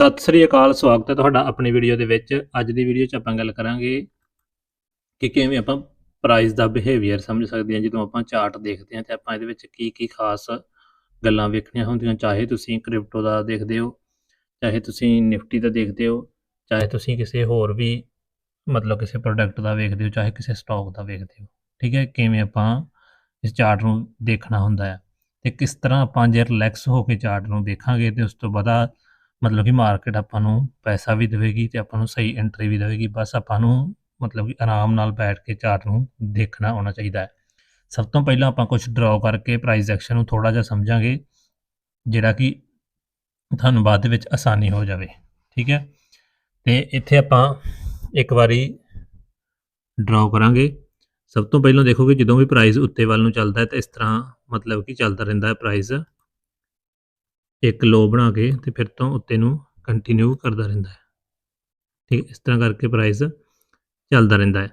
ਸਤਿ ਸ੍ਰੀ ਅਕਾਲ, ਸਵਾਗਤ ਹੈ ਤੁਹਾਡਾ ਆਪਣੀ ਵੀਡੀਓ ਦੇ ਵਿੱਚ। ਅੱਜ ਦੀ ਵੀਡੀਓ 'ਚ ਆਪਾਂ ਗੱਲ ਕਰਾਂਗੇ ਕਿ ਕਿਵੇਂ ਆਪਾਂ ਪ੍ਰਾਈਸ ਦਾ ਬਿਹੇਵੀਅਰ ਸਮਝ ਸਕਦੇ ਹਾਂ। ਜਦੋਂ ਆਪਾਂ ਚਾਰਟ ਦੇਖਦੇ ਹਾਂ ਤੇ ਆਪਾਂ ਇਹਦੇ ਵਿੱਚ ਕੀ ਕੀ ਖਾਸ ਗੱਲਾਂ ਵੇਖਣੀਆਂ ਹੁੰਦੀਆਂ। ਚਾਹੇ ਤੁਸੀਂ ਕ੍ਰਿਪਟੋ ਦਾ ਦੇਖਦੇ ਹੋ, ਚਾਹੇ ਤੁਸੀਂ ਨਿਫਟੀ ਦਾ ਦੇਖਦੇ ਹੋ, ਚਾਹੇ ਤੁਸੀਂ ਕਿਸੇ ਹੋਰ ਵੀ ਮਤਲਬ ਕਿਸੇ ਪ੍ਰੋਡਕਟ ਦਾ ਵੇਖਦੇ ਹੋ, ਚਾਹੇ ਕਿਸੇ ਸਟਾਕ ਦਾ ਵੇਖਦੇ ਹੋ। ਠੀਕ ਹੈ, ਕਿਵੇਂ ਆਪਾਂ ਇਸ ਚਾਰਟ ਨੂੰ ਦੇਖਣਾ ਹੁੰਦਾ ਹੈ। ਤੇ ਕਿਸ ਤਰ੍ਹਾਂ ਆਪਾਂ ਜੇ ਰਿਲੈਕਸ ਹੋ ਕੇ ਚਾਰਟ ਨੂੰ ਦੇਖਾਂਗੇ ਤੇ ਉਸ ਤੋਂ ਬਾਅਦ ਮਤਲਬ ਕਿ ਮਾਰਕੀਟ ਆਪਾਂ ਨੂੰ ਪੈਸਾ ਵੀ ਦੇਵੇਗੀ ਤੇ ਆਪਾਂ ਨੂੰ ਸਹੀ ਐਂਟਰੀ ਵੀ ਦੇਵੇਗੀ। ਬਸ ਆਪਾਂ ਨੂੰ ਮਤਲਬ ਕਿ ਆਰਾਮ ਨਾਲ ਬੈਠ ਕੇ ਚਾਰਟ ਨੂੰ ਦੇਖਣਾ ਆਉਣਾ ਚਾਹੀਦਾ ਹੈ। ਸਭ ਤੋਂ ਪਹਿਲਾਂ ਆਪਾਂ ਕੁਝ ਡਰਾਅ ਕਰਕੇ ਪ੍ਰਾਈਸ ਐਕਸ਼ਨ ਨੂੰ ਥੋੜਾ ਜਿਹਾ ਸਮਝਾਂਗੇ, ਜਿਹੜਾ ਕਿ ਤੁਹਾਨੂੰ ਬਾਅਦ ਦੇ ਵਿੱਚ ਆਸਾਨੀ ਹੋ ਜਾਵੇ। ਠੀਕ ਹੈ? ਤੇ ਇੱਥੇ ਆਪਾਂ ਇੱਕ ਵਾਰੀ ਡਰਾਅ ਕਰਾਂਗੇ। ਸਭ ਤੋਂ ਪਹਿਲਾਂ ਦੇਖੋਗੇ ਜਦੋਂ ਵੀ ਪ੍ਰਾਈਸ ਉੱਤੇ ਵੱਲ ਨੂੰ ਚੱਲਦਾ ਹੈ ਤਾਂ ਇਸ ਤਰ੍ਹਾਂ ਮਤਲਬ ਕਿ ਚੱਲਦਾ ਰਹਿੰਦਾ ਹੈ ਪ੍ਰਾਈਸ ਇੱਕ ਲੋ ਬਣਾ ਕੇ ਤੇ ਫਿਰ ਤੋਂ ਉੱਤੇ ਨੂੰ ਕੰਟੀਨਿਊ ਕਰਦਾ ਰਹਿੰਦਾ ਹੈ। ਠੀਕ ਇਸ ਤਰ੍ਹਾਂ ਕਰਕੇ ਪ੍ਰਾਈਸ ਚੱਲਦਾ ਰਹਿੰਦਾ ਹੈ।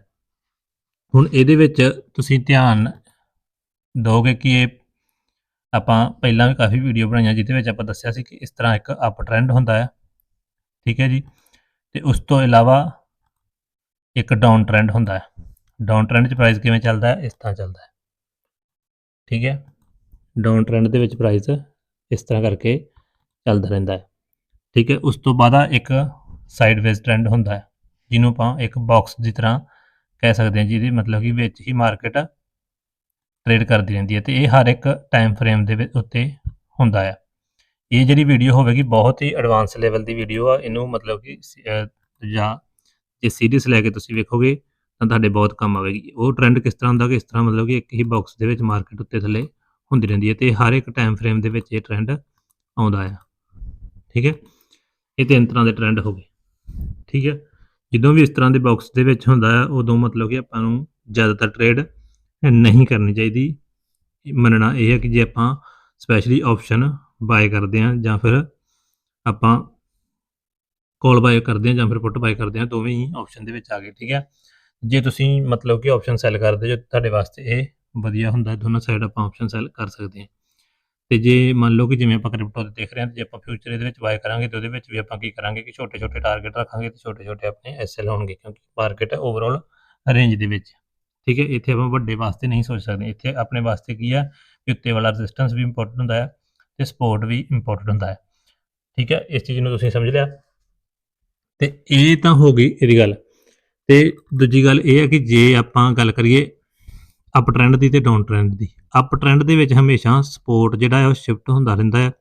ਹੁਣ ਇਹਦੇ ਵਿੱਚ ਤੁਸੀਂ ਧਿਆਨ ਦਿਓਗੇ ਕਿ ਇਹ ਆਪਾਂ ਪਹਿਲਾਂ ਵੀ ਕਾਫੀ ਵੀਡੀਓ ਬਣਾਈਆਂ ਜਿਹਦੇ ਵਿੱਚ ਆਪਾਂ ਦੱਸਿਆ ਸੀ ਕਿ ਇਸ ਤਰ੍ਹਾਂ ਇੱਕ ਅਪ ਟ੍ਰੈਂਡ ਹੁੰਦਾ ਹੈ। ਠੀਕ ਹੈ ਜੀ, ਤੇ ਉਸ ਤੋਂ ਇਲਾਵਾ ਇੱਕ ਡਾਊਨ ਟ੍ਰੈਂਡ ਹੁੰਦਾ ਹੈ। ਡਾਊਨ ਟ੍ਰੈਂਡ 'ਚ ਪ੍ਰਾਈਸ ਕਿਵੇਂ ਚੱਲਦਾ ਹੈ? ਇਸ ਤਰ੍ਹਾਂ ਚੱਲਦਾ ਹੈ। ਠੀਕ ਹੈ ਡਾਊਨ ਟ੍ਰੈਂਡ ਦੇ ਵਿੱਚ ਪ੍ਰਾਈਸ ਇਸ ਤਰ੍ਹਾਂ ਕਰਕੇ ਚੱਲਦਾ ਰਹਿੰਦਾ ਹੈ। ਠੀਕ ਹੈ, ਉਸ ਤੋਂ ਬਾਅਦ ਆ ਇੱਕ ਸਾਈਡਵੇਜ਼ ਟ੍ਰੈਂਡ ਹੁੰਦਾ ਹੈ, ਜਿਹਨੂੰ ਆਪਾਂ ਇੱਕ ਬਾਕਸ ਦੀ ਤਰ੍ਹਾਂ ਕਹਿ ਸਕਦੇ ਹਾਂ, ਜਿਹਦੇ ਮਤਲਬ ਕਿ ਵਿੱਚ ਹੀ ਮਾਰਕੀਟ ਟ੍ਰੇਡ ਕਰਦੀ ਰਹਿੰਦੀ ਹੈ ਤੇ ਇਹ ਹਰ ਇੱਕ ਟਾਈਮ ਫਰੇਮ ਦੇ ਵਿੱਚ ਉੱਤੇ ਹੁੰਦਾ ਹੈ। ਇਹ ਜਿਹੜੀ ਵੀਡੀਓ ਹੋਵੇਗੀ ਬਹੁਤ ਹੀ ਐਡਵਾਂਸ ਲੈਵਲ ਦੀ ਵੀਡੀਓ ਆ, ਇਹਨੂੰ ਮਤਲਬ ਕਿ ਜਾਂ ਜੇ ਸੀਰੀਅਸ ਲੈ ਕੇ ਤੁਸੀਂ ਵੇਖੋਗੇ ਤਾਂ ਤੁਹਾਡੇ ਬਹੁਤ ਕੰਮ ਆਵੇਗੀ। ਉਹ ਟ੍ਰੈਂਡ ਕਿਸ ਤਰ੍ਹਾਂ ਹੁੰਦਾ ਕਿ ਇਸ ਤਰ੍ਹਾਂ ਮਤਲਬ ਕਿ ਇੱਕ ਹੀ ਬਾਕਸ ਦੇ ਵਿੱਚ ਮਾਰਕੀਟ ਉੱਤੇ ਥੱਲੇ ਹੁੰਦੀ ਰਹਿੰਦੀ ਹੈ ਤੇ ਹਰ ਇੱਕ ਟਾਈਮ ਫਰੇਮ ਦੇ ਵਿੱਚ ਇਹ ਟ੍ਰੈਂਡ ਆਉਂਦਾ ਆ। ਠੀਕ ਹੈ? ਇਹ ਤਿੰਨ ਤਰ੍ਹਾਂ ਦੇ ਟ੍ਰੈਂਡ ਹੋ ਗਏ। ਠੀਕ ਹੈ? ਜਦੋਂ ਵੀ ਇਸ ਤਰ੍ਹਾਂ ਦੇ ਬਾਕਸ ਦੇ ਵਿੱਚ ਹੁੰਦਾ ਹੈ ਉਦੋਂ ਮਤਲਬ ਕਿ ਆਪਾਂ ਨੂੰ ਜ਼ਿਆਦਾਤਰ ਟ੍ਰੇਡ ਨਹੀਂ ਕਰਨੀ ਚਾਹੀਦੀ। ਮੰਨਣਾ ਇਹ ਹੈ ਕਿ ਜੇ ਆਪਾਂ ਸਪੈਸ਼ਲੀ ਆਪਸ਼ਨ ਬਾਏ ਕਰਦੇ ਹਾਂ ਜਾਂ ਫਿਰ ਆਪਾਂ ਕਾਲ ਬਾਏ ਕਰਦੇ ਹਾਂ ਜਾਂ ਫਿਰ ਪੁੱਟ ਬਾਏ ਕਰਦੇ ਹਾਂ, ਦੋਵੇਂ ਹੀ ਆਪਸ਼ਨ ਦੇ ਵਿੱਚ ਆ ਗਏ। ਠੀਕ ਹੈ? ਜੇ ਤੁਸੀਂ ਮਤਲਬ ਕਿ ਆਪਸ਼ਨ ਸੈੱਲ ਕਰਦੇ ਜੋ ਤੁਹਾਡੇ ਵਾਸਤੇ ਇਹ ਵਧੀਆ ਹੁੰਦਾ ਹੈ ਦੋਨੋਂ ਸਾਈਡ ਆਪਾਂ ਆਪਸ਼ਨ ਸੈੱਲ ਕਰ ਸਕਦੇ ਹਾਂ। ਤੇ ਜੇ ਮੰਨ ਲਓ ਕਿ ਜਿਵੇਂ ਆਪਾਂ ਕ੍ਰਿਪਟੋ ਤੇ ਦੇਖ ਰਹੇ ਹਾਂ ਤੇ ਜੇ ਆਪਾਂ ਫਿਊਚਰ ਇਹਦੇ ਵਿੱਚ ਬਾਏ ਕਰਾਂਗੇ, ਤੇ ਉਹਦੇ ਵਿੱਚ ਵੀ ਆਪਾਂ ਕੀ ਕਰਾਂਗੇ ਕਿ ਛੋਟੇ ਛੋਟੇ ਟਾਰਗੇਟ ਰੱਖਾਂਗੇ ਤੇ ਛੋਟੇ ਛੋਟੇ ਆਪਣੇ ਐਸਐਲ ਹੋਣਗੇ, ਕਿਉਂਕਿ ਮਾਰਕੀਟ ਹੈ ਓਵਰਆਲ ਰੇਂਜ ਦੇ ਵਿੱਚ। ਠੀਕ ਹੈ, ਇੱਥੇ ਆਪਾਂ ਵੱਡੇ ਵਾਸਤੇ ਨਹੀਂ ਸੋਚ ਸਕਦੇ। ਇੱਥੇ ਆਪਣੇ ਵਾਸਤੇ ਕੀ ਹੈ ਕਿ ਉੱਤੇ ਵਾਲਾ ਰੈਜ਼ਿਸਟੈਂਸ ਵੀ ਇੰਪੋਰਟੈਂਟ ਹੁੰਦਾ ਹੈ ਤੇ ਸਪੋਰਟ ਵੀ ਇੰਪੋਰਟੈਂਟ ਹੁੰਦਾ ਹੈ। ਠੀਕ ਹੈ, ਇਸ ਚੀਜ਼ ਨੂੰ ਤੁਸੀਂ ਸਮਝ ਲਿਆ? ਤੇ ਇਹ ਤਾਂ ਹੋ ਗਈ ਇਹਦੀ ਗੱਲ। ਤੇ ਦੂਜੀ ਗੱਲ ਇਹ ਹੈ ਕਿ ਜੇ ਆਪਾਂ ਗੱਲ ਕਰੀਏ ਅਪ ਟ੍ਰੈਂਡ ਦੀ ਤੇ ਡਾਊਨ ਟ੍ਰੈਂਡ ਦੀ। ਅਪ ਟ੍ਰੈਂਡ ਦੇ ਵਿੱਚ ਹਮੇਸ਼ਾ ਸਪੋਰਟ ਜਿਹੜਾ ਹੈ ਉਹ ਸ਼ਿਫਟ ਹੁੰਦਾ ਰਹਿੰਦਾ ਹੈ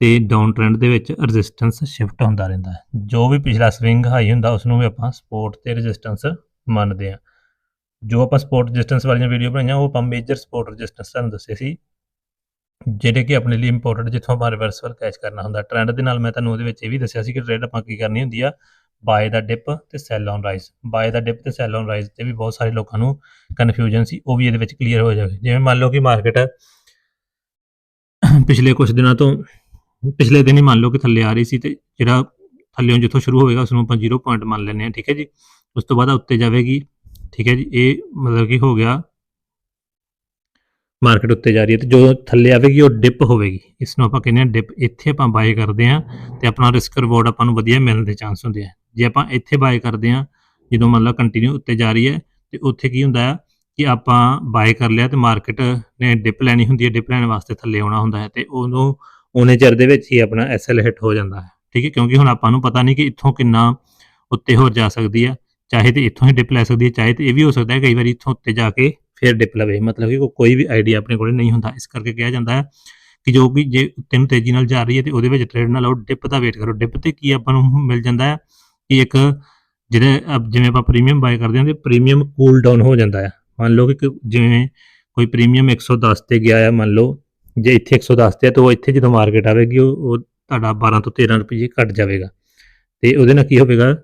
ਤੇ ਡਾਊਨ ਟ੍ਰੈਂਡ ਦੇ ਵਿੱਚ ਰੈਜ਼ਿਸਟੈਂਸ ਸ਼ਿਫਟ ਹੁੰਦਾ ਰਹਿੰਦਾ ਹੈ। ਜੋ ਵੀ ਪਿਛਲਾ ਸਵਿੰਗ ਹਾਈ ਹੁੰਦਾ, ਉਸ ਨੂੰ ਵੀ ਆਪਾਂ ਸਪੋਰਟ ਤੇ ਰੈਜ਼ਿਸਟੈਂਸ ਮੰਨਦੇ ਹਾਂ। ਜੋ ਆਪਾਂ ਸਪੋਰਟ ਰੈਜ਼ਿਸਟੈਂਸ ਵਾਲੀਆਂ ਵੀਡੀਓ ਬਣਾਈਆਂ, ਉਹ ਆਪਾਂ ਮੇਜਰ ਸਪੋਰਟ ਰੈਜ਼ਿਸਟੈਂਸ ਤੁਹਾਨੂੰ ਦੱਸੇ ਸੀ, ਜਿਹੜੇ ਕਿ ਆਪਣੇ ਲਈ ਇੰਪੋਰਟੈਂਟ ਜਿੱਥੋਂ ਆਪਾਂ ਰਿਵਰਸਲ ਕੈਚ ਕਰਨਾ ਹੁੰਦਾ। ਟ੍ਰੈਂਡ ਦੇ ਨਾਲ ਮੈਂ ਤੁਹਾਨੂੰ ਉਹਦੇ ਵਿੱਚ ਇਹ ਵੀ ਦੱਸਿਆ ਸੀ ਕਿ ਟ੍ਰੇਡ ਆਪਾਂ ਕੀ ਕਰਨੀ ਹੁੰਦੀ ਆ ਬਾਏ ਦਾ ਡਿਪ ਤੇ sell on rise buy the dip ਤੇ ਸੈਲ ਔਨ ਰਾਈਜ਼ ਤੇ ਵੀ ਬਹੁਤ ਸਾਰੇ ਲੋਕਾਂ ਨੂੰ ਕਨਫਿਊਜ਼ਨ ਸੀ, ਉਹ ਵੀ ਇਹਦੇ ਵਿੱਚ ਕਲੀਅਰ ਹੋ ਜਾਵੇ। ਜਿਵੇਂ ਮੰਨ ਲਓ ਕਿ ਮਾਰਕੀਟ ਪਿਛਲੇ ਕੁਝ ਦਿਨਾਂ ਤੋਂ, ਪਿਛਲੇ ਦਿਨ ਹੀ ਮੰਨ ਲਓ ਕਿ ਥੱਲੇ ਆ ਰਹੀ ਸੀ ਤੇ ਜਿਹੜਾ ਥੱਲੇੋਂ ਜਿੱਥੋਂ ਸ਼ੁਰੂ ਹੋਵੇਗਾ ਉਸ ਨੂੰ ਆਪਾਂ 0 ਪੁਆਇੰਟ ਮੰਨ ਲੈਂਦੇ ਹਾਂ, ਠੀਕ ਹੈ ਜੀ? ਉਸ ਤੋਂ ਬਾਅਦ ਉੱਤੇ ਜਾਵੇਗੀ, ਠੀਕ ਹੈ ਜੀ? ਇਹ ਮਤਲਬ ਕਿ ਹੋ ਗਿਆ ਮਾਰਕੀਟ ਉੱਤੇ ਜਾ ਰਹੀ ਹੈ ਤੇ ਜੋ ਥੱਲੇ ਆਵੇਗੀ, ਉਹ ਡਿਪ ਹੋਵੇਗੀ। ਇਸ ਨੂੰ ਆਪਾਂ ਕਹਿੰਦੇ ਹਾਂ ਡਿਪ ਇੱਥੇ ਆਪਾਂ ਬਾਏ ਕਰਦੇ ਹਾਂ ਤੇ ਆਪਣਾ ਰਿਸਕ ਰਿਵਾਰਡ ਆਪਾਂ ਨੂੰ ਵਧੀਆ ਮਿਲਣ ਦੇ ਚਾਂਸ ਹੁੰਦੇ ਆ। ਜੇ ਆਪਾਂ ਇੱਥੇ ਬਾਏ ਕਰਦੇ ਹਾਂ, ਜਦੋਂ ਮੰਨ ਲਓ ਕੰਟੀਨਿਊ ਉੱਤੇ ਜਾ ਰਹੀ ਹੈ, ਤੇ ਉੱਥੇ ਕੀ ਹੁੰਦਾ ਹੈ ਕਿ ਆਪਾਂ ਬਾਏ ਕਰ ਲਿਆ ਤੇ ਮਾਰਕੀਟ ਨੇ ਡਿਪ ਲੈਣੀ ਹੁੰਦੀ ਹੈ ਡਿਪ ਲੈਣ ਵਾਸਤੇ ਥੱਲੇ ਆਉਣਾ ਹੁੰਦਾ ਹੈ ਤੇ ਉਹਨੂੰ ਉਹਨੇ ਚਿਰ ਦੇ ਵਿੱਚ ਹੀ ਆਪਣਾ ਐਸਐਲ ਹਿੱਟ ਹੋ ਜਾਂਦਾ ਹੈ, ਠੀਕ ਹੈ? ਕਿਉਂਕਿ ਹੁਣ ਆਪਾਂ ਨੂੰ ਪਤਾ ਨਹੀਂ ਕਿ ਇੱਥੋਂ ਕਿੰਨਾ ਉੱਤੇ ਹੋਰ ਜਾ ਸਕਦੀ ਹੈ, ਚਾਹੇ ਤੇ ਇੱਥੋਂ ਹੀ ਡਿਪ ਲੈ ਸਕਦੀ ਹੈ, ਚਾਹੇ ਤੇ ਇਹ ਵੀ ਹੋ ਸਕਦਾ ਹੈ ਕਈ ਵਾਰੀ ਇੱਥੋਂ ਉੱਤੇ ਜਾ ਕੇ ਫਿਰ ਡਿਪ ਲਵੇ, ਮਤਲਬ ਕਿ ਕੋਈ ਵੀ ਆਈਡੀਆ ਆਪਣੇ ਕੋਲੇ ਨਹੀਂ ਹੁੰਦਾ, ਇਸ ਕਰਕੇ ਕਿਹਾ ਜਾਂਦਾ ਹੈ ਕਿ ਜੋ ਵੀ ਜੇ ਉੱਤੇ ਨੂੰ ਤੇਜ਼ੀ ਨਾਲ ਜਾ ਰਹੀ ਹੈ ਤੇ ਉਹਦੇ ਵਿੱਚ ਟ੍ਰੇਡ ਨਾ ਲਾਓ ਡਿਪ ਦਾ ਵੇਟ ਕਰੋ ਡਿਪ ਤੇ ਕੀ ਆਪਾਂ ਨੂੰ ਮਿਲ ਜਾਂਦਾ ਹੈ? ਕਿ ਇੱਕ ਜਿਹੜੇ ਜਿਵੇਂ ਆਪਾਂ ਪ੍ਰੀਮੀਅਮ ਬਾਏ ਕਰਦੇ ਹਾਂ ਤੇ ਪ੍ਰੀਮੀਅਮ ਕੂਲ ਡਾਊਨ ਹੋ ਜਾਂਦਾ ਹੈ ਮੰਨ ਲਓ ਕਿ ਜਿਵੇਂ ਕੋਈ ਪ੍ਰੀਮੀਅਮ 110 ਤੇ ਗਿਆ ਆ, ਮੰਨ ਲਓ ਜੇ ਇੱਥੇ 110 ਤੇ ਆ, ਤਾਂ ਉਹ ਇੱਥੇ ਜਦੋਂ ਮਾਰਕੀਟ ਆਵੇਗੀ, ਉਹ ਤੁਹਾਡਾ 12 ਤੋਂ 13 ਰੁਪਏ ਘਟ ਜਾਵੇਗਾ। ਤੇ ਉਹਦੇ ਨਾਲ ਕੀ ਹੋਵੇਗਾ?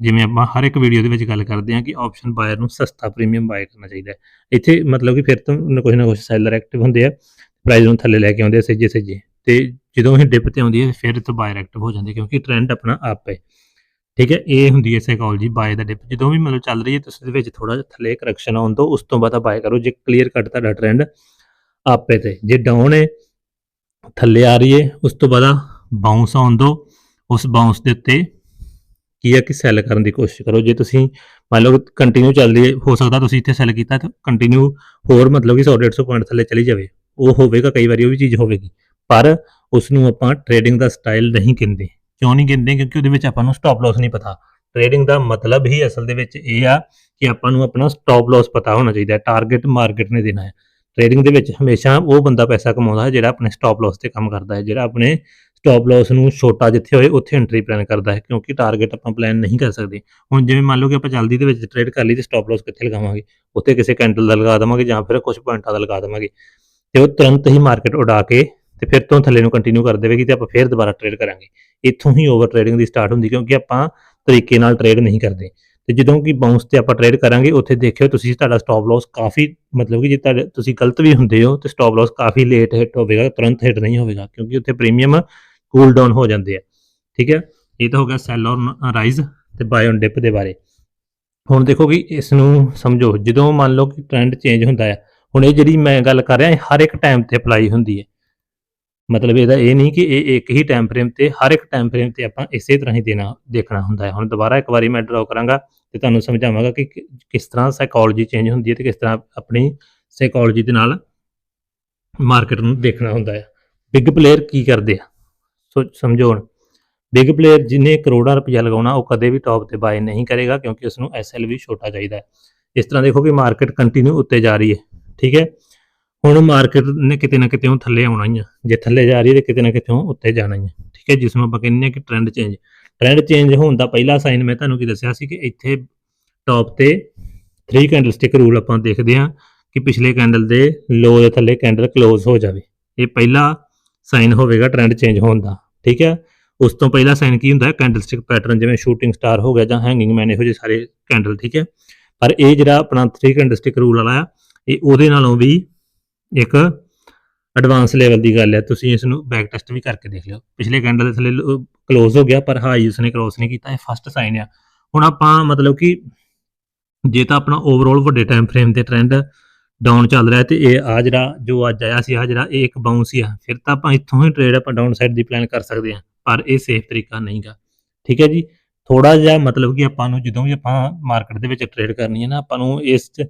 ਜਿਵੇਂ ਆਪਾਂ ਹਰ ਇੱਕ ਵੀਡੀਓ ਦੇ ਵਿੱਚ ਗੱਲ ਕਰਦੇ ਹਾਂ ਕਿ ਆਪਸ਼ਨ ਬਾਇਰ ਨੂੰ ਸਸਤਾ ਪ੍ਰੀਮੀਅਮ ਬਾਏ ਕਰਨਾ ਚਾਹੀਦਾ ਹੈ। ਇੱਥੇ ਮਤਲਬ ਕਿ ਫਿਰ ਤੋਂ ਨ- ਕੁਛ ਨਾ ਕੁਛ ਸੈਲਰ ਐਕਟਿਵ ਹੁੰਦੇ ਆ ਪ੍ਰਾਈਸ ਨੂੰ ਥੱਲੇ ਲੈ ਕੇ ਆਉਂਦੇ ਆ ਸੱਜੇ ਸੱਜੇ। ਤੇ ਜਦੋਂ ਇਹ ਡਿਪ ਤੇ ਆਉਂਦੀ ਹੈ, ਫਿਰ ਤੋਂ ਬਾਇਰ ਐਕਟਿਵ ਹੋ ਜਾਂਦੇ ਕਿਉਂਕਿ ਟ੍ਰੈਂਡ ਆਪਣਾ ਆਪ ਹੈ। ਠੀਕ ਹੈ, ਇਹ ਹੁੰਦੀ ਹੈ ਸਾਈਕੋਲੋਜੀ ਬਾਏ ਦਾ ਡਿਪ ਜਦੋਂ ਵੀ ਮਤਲਬ ਚੱਲ ਰਹੀ ਹੈ, ਤੁਸੀਂ ਦੇ ਵਿੱਚ ਥੋੜਾ ਜਿਹਾ ਥੱਲੇ ਕਰੈਕਸ਼ਨ ਆਉਣ ਤੋਂ, ਉਸ ਤੋਂ ਬਾਅਦ ਬਾਏ ਕਰੋ, ਜੇ ਕਲੀਅਰ ਕੱਟ ਤੁਹਾਡਾ ਟ੍ਰੈਂਡ ਆਪੇ ਤੇ, ਜੇ ਡਾਊਨ ਹੈ, ਥੱਲੇ ਆ ਰਹੀ ਹੈ, ਉਸ ਤੋਂ ਬਾਅਦ ਬਾਉਂਸ ਆਉਣ ਦੋ ਉਸ ਬਾਉਂਸ ਦੇ ਉੱਤੇ ਕੀ ਹੈ ਕਿ ਸੈੱਲ ਕਰਨ ਦੀ ਕੋਸ਼ਿਸ਼ ਕਰੋ, ਜੇ ਤੁਸੀਂ ਮੰਨ ਲਓ ਕੰਟੀਨਿਊ ਚੱਲ ਰਹੀ ਹੈ, ਹੋ ਸਕਦਾ ਤੁਸੀਂ ਇੱਥੇ ਸੈੱਲ ਕੀਤਾ ਤਾਂ ਕੰਟੀਨਿਊ ਹੋਰ ਮਤਲਬ ਕਿ 100 150 ਪੁਆਇੰਟ ਥੱਲੇ ਚਲੀ ਜਾਵੇ, ਉਹ ਹੋਵੇਗਾ, ਕਈ ਵਾਰੀ ਉਹ ਵੀ ਚੀਜ਼ ਹੋਵੇਗੀ, ਪਰ ਉਸ ਨੂੰ ਆਪਾਂ ਟ੍ਰੇਡਿੰਗ ਦਾ ਸਟਾਈਲ ਨਹੀਂ ਕਹਿੰਦੇ। ਕਿਉਂ ਨਹੀਂ ਕਹਿੰਦੇ ਕਿਉਂਕਿ ਉਹਦੇ ਵਿੱਚ ਆਪਾਂ ਨੂੰ ਸਟਾਪ ਲਾਸ ਨਹੀਂ ਪਤਾ। ਟ੍ਰੇਡਿੰਗ ਦਾ ਮਤਲਬ ਹੀ ਅਸਲ ਦੇ ਵਿੱਚ ਇਹ ਆ ਕਿ ਆਪਾਂ ਨੂੰ ਆਪਣਾ ਸਟਾਪ ਲਾਸ ਪਤਾ ਹੋਣਾ ਚਾਹੀਦਾ ਹੈ ਟਾਰਗੇਟ ਮਾਰਕੀਟ ਨੇ ਦੇਣਾ ਹੈ। ਟ੍ਰੇਡਿੰਗ ਦੇ ਵਿੱਚ ਹਮੇਸ਼ਾ ਉਹ ਬੰਦਾ ਪੈਸਾ ਕਮਾਉਂਦਾ ਹੈ ਜਿਹੜਾ ਆਪਣੇ ਸਟਾਪ ਲਾਸ ਤੇ ਕੰਮ ਕਰਦਾ ਹੈ, ਜਿਹੜਾ ਆਪਣੇ ਸਟਾਪ ਲਾਸ ਨੂੰ ਛੋਟਾ ਜਿੱਥੇ ਹੋਏ ਉੱਥੇ ਐਂਟਰੀ ਪਲਾਨ ਕਰਦਾ ਹੈ, ਕਿਉਂਕਿ ਟਾਰਗੇਟ ਆਪਾਂ ਪਲਾਨ ਨਹੀਂ ਕਰ ਸਕਦੇ। ਹੁਣ ਜਿਵੇਂ ਮੰਨ ਲਓ ਕਿ ਆਪਾਂ ਜਲਦੀ ਦੇ ਵਿੱਚ ਟ੍ਰੇਡ ਕਰ ਲਈ ਤੇ ਸਟਾਪ ਲਾਸ ਕਿੱਥੇ ਲਗਾਵਾਂਗੇ? ਉੱਥੇ ਕਿਸੇ ਕੈਂਡਲ ਦਾ ਲਗਾ ਦੇਵਾਂਗੇ ਜਾਂ ਫਿਰ ਕੁਝ ਪੁਆਇੰਟਾਂ ਦਾ ਲਗਾ ਦੇਵਾਂਗੇ। ਤੇ ਉਹ ਤੁਰੰਤ ਹੀ ਮਾਰਕੀਟ ਉਡਾ ਕੇ ਤੇ ਫਿਰ ਤੋਂ ਥੱਲੇ ਨੂੰ ਕੰਟੀਨਿਊ ਕਰ ਦੇਵੇਗੀ ਤੇ ਆਪਾਂ ਫਿਰ ਦੁਬਾਰਾ ਟ੍ਰੇਡ ਕਰਾਂਗੇ। ਇੱਥੋਂ ਹੀ ਓਵਰ ਟ੍ਰੇਡਿੰਗ ਦੀ ਸਟਾਰਟ ਹੁੰਦੀ ਕਿਉਂਕਿ ਆਪਾਂ ਤਰੀਕੇ ਨਾਲ ਟ੍ਰੇਡ ਨਹੀਂ ਕਰਦੇ। ਤੇ ਜਦੋਂ ਕਿ ਬਾਉਂਸ ਤੇ ਆਪਾਂ ਟ੍ਰੇਡ ਕਰਾਂਗੇ, ਉੱਥੇ ਦੇਖਿਓ ਤੁਸੀਂ ਤੁਹਾਡਾ ਸਟਾਪ ਲਾਸ ਕਾਫੀ ਮਤਲਬ ਕਿ ਜੇ ਤੁਹਾਡੇ ਤੁਸੀਂ ਗਲਤ ਵੀ ਹੁੰਦੇ ਹੋ ਤੇ ਸਟਾਪ ਲਾਸ ਕਾਫੀ ਲੇਟ ਹਿੱਟ ਹੋਵੇਗਾ, ਤੁਰੰਤ ਹਿੱਟ ਨਹੀਂ ਹੋਵੇਗਾ ਕਿਉਂਕਿ ਉੱਥੇ ਪ੍ਰੀਮੀਅਮ ਕੂਲ ਡਾਊਨ ਹੋ ਜਾਂਦੇ ਆ। ਠੀਕ ਹੈ? ਇਹ ਤਾਂ ਹੋ ਗਿਆ ਸੈਲ ਔਰ ਰਾਈਜ਼ ਤੇ ਬਾਈ ਔਨ ਡਿਪ ਦੇ ਬਾਰੇ। ਹੁਣ ਦੇਖੋ ਕਿ ਇਸ ਨੂੰ ਸਮਝੋ, ਜਦੋਂ ਮੰਨ ਲਓ ਕਿ ਟ੍ਰੈਂਡ ਚੇਂਜ ਹੁੰਦਾ ਹੈ ਹੁਣ ਇਹ ਜਿਹੜੀ ਮੈਂ ਗੱਲ ਕਰ ਰਿਹਾ ਹਰ ਇੱਕ ਟਾਈਮ ਤੇ ਅਪਲਾਈ ਹੁੰਦੀ ਹੈ। ਮਤਲਬ ਇਹਦਾ ਇਹ ਨਹੀਂ ਕਿ ਇਹ ਇੱਕ ਹੀ ਟਾਈਮ ਫਰੇਮ ਤੇ, ਹਰ ਇੱਕ ਟਾਈਮ ਫਰੇਮ ਤੇ ਆਪਾਂ ਇਸੇ ਤਰ੍ਹਾਂ ਹੀ ਦੇਣਾ, ਦੇਖਣਾ ਹੁੰਦਾ ਹੈ। ਹੁਣ ਦੁਬਾਰਾ ਇੱਕ ਵਾਰੀ ਮੈਂ ਡਰਾਅ ਕਰਾਂਗਾ ਤੇ ਤੁਹਾਨੂੰ ਸਮਝਾਵਾਂਗਾ ਕਿ ਕਿਸ ਤਰ੍ਹਾਂ ਸਾਈਕੋਲੋਜੀ ਚੇਂਜ ਹੁੰਦੀ ਹੈ ਤੇ ਕਿਸ ਤਰ੍ਹਾਂ ਆਪਣੀ ਸਾਈਕੋਲੋਜੀ ਦੇ ਨਾਲ ਮਾਰਕੀਟ ਨੂੰ ਦੇਖਣਾ ਹੁੰਦਾ ਹੈ। ਬਿਗ ਪਲੇਅਰ ਕੀ ਕਰਦੇ ਆ? ਸੋ ਸਮਝੋ ਹੁਣ। ਬਿਗ ਪਲੇਅਰ ਜਿਹਨੇ ਕਰੋੜਾਂ ਰੁਪਇਆ ਲਗਾਉਣਾ, ਉਹ ਕਦੇ ਵੀ ਟੌਪ ਤੇ ਬਾਏ ਨਹੀਂ ਕਰੇਗਾ ਕਿਉਂਕਿ ਉਸ ਨੂੰ ਐਸਐਲ ਵੀ ਛੋਟਾ ਚਾਹੀਦਾ ਹੈ। ਇਸ ਤਰ੍ਹਾਂ ਦੇਖੋ ਕਿ ਮਾਰਕੀਟ ਕੰਟੀਨਿਊ ਉੱਤੇ ਜਾ ਰਹੀ ਹੈ, ਠੀਕ ਹੈ? ਹੁਣ ਮਾਰਕੀਟ ਨੇ ਕਿਤੇ ਨਾ ਕਿਤੇ ਉਹ ਥੱਲੇ ਆਉਣਾ ਹੀ ਆ। ਜੇ ਥੱਲੇ ਜਾ ਰਹੀ ਹੈ ਤੇ ਕਿਤੇ ਨਾ ਕਿਤੇ ਉਹ ਉੱਤੇ ਜਾਣਾ ਹੀ ਆ। ਠੀਕ ਹੈ ਜਿਸ ਨੂੰ ਆਪਾਂ ਕਹਿੰਦੇ ਆ ਕਿ ਟ੍ਰੈਂਡ ਚੇਂਜ ਟ੍ਰੈਂਡ ਚੇਂਜ ਹੋਣ ਦਾ ਪਹਿਲਾ ਸਾਈਨ ਮੈਂ ਤੁਹਾਨੂੰ ਕੀ ਦੱਸਿਆ ਸੀ ਕਿ ਇੱਥੇ ਟੌਪ ਤੇ 3 ਕੈਂਡਲਸਟਿਕ ਰੂਲ ਆਪਾਂ ਦੇਖਦੇ ਹਾਂ ਕਿ ਪਿਛਲੇ ਕੈਂਡਲ ਦੇ ਲੋ ਦੇ ਥੱਲੇ ਕੈਂਡਲ ਕਲੋਜ਼ ਹੋ ਜਾਵੇ। ਇਹ ਪਹਿਲਾ ਸਾਈਨ ਹੋਵੇਗਾ ਟ੍ਰੈਂਡ ਚੇਂਜ ਹੋਣ ਦਾ। ਠੀਕ ਹੈ? ਉਸ ਤੋਂ ਪਹਿਲਾ ਸਾਈਨ ਕੀ ਹੁੰਦਾ ਹੈ? ਕੈਂਡਲਸਟਿਕ ਪੈਟਰਨ ਜਿਵੇਂ ਸ਼ੂਟਿੰਗ ਸਟਾਰ ਹੋ ਗਿਆ ਜਾਂ ਹੈਂਗਿੰਗ ਮੈਨ ਇਹੋ ਜਿਹੇ ਸਾਰੇ ਕੈਂਡਲ ਠੀਕ ਹੈ? ਪਰ ਇਹ ਜਿਹੜਾ ਆਪਣਾ 3 ਕੈਂਡਲਸਟਿਕ ਰੂਲ ਵਾਲਾ ਆ, ਇਹ ਉਹਦੇ ਨਾਲੋਂ ਵੀ ਇੱਕ ਐਡਵਾਂਸ ਲੈਵਲ ਦੀ ਗੱਲ ਹੈ ਤੁਸੀਂ ਇਸ ਨੂੰ ਬੈਕ ਟੈਸਟ ਵੀ ਕਰਕੇ ਦੇਖ ਲਿਓ। ਪਿਛਲੇ ਕੈਂਡਲ ਦੇ ਥੱਲੇ ਕਲੋਜ਼ ਹੋ ਗਿਆ ਪਰ ਹਾਈ ਉਸਨੇ ਕ੍ਰੋਸ ਨਹੀਂ ਕੀਤਾ ਇਹ ਫਸਟ ਸਾਈਨ ਆ। ਹੁਣ ਆਪਾਂ ਮਤਲਬ ਕਿ ਜੇ ਤਾਂ ਆਪਣਾ ਓਵਰਆਲ ਵੱਡੇ ਟਾਈਮ ਫਰੇਮ ਤੇ ਟ੍ਰੈਂਡ ਡਾਊਨ ਚੱਲ ਰਿਹਾ ਤੇ ਇਹ ਆ ਜਿਹੜਾ ਜੋ ਅੱਜ ਆਇਆ ਸੀ ਆ ਜਿਹੜਾ ਇਹ ਇੱਕ ਬਾਉਂਸ ਹੀ ਆ। ਫਿਰ ਤਾਂ ਆਪਾਂ ਇੱਥੋਂ ਹੀ ਟ੍ਰੇਡ ਆਪਾਂ ਡਾਊਨ ਸਾਈਡ ਦੀ ਪਲਾਨ ਕਰ ਸਕਦੇ ਹਾਂ ਪਰ ਇਹ ਸੇਫ ਤਰੀਕਾ ਨਹੀਂਗਾ। ਠੀਕ ਹੈ ਜੀ? ਥੋੜਾ ਜਿਹਾ ਮਤਲਬ ਕਿ ਆਪਾਂ ਨੂੰ ਜਦੋਂ ਵੀ ਆਪਾਂ ਮਾਰਕੀਟ ਦੇ ਵਿੱਚ ਟ੍ਰੇਡ ਕਰਨੀ ਹੈ ਨਾ ਆਪਾਂ ਨੂੰ ਇਸ 'ਚ,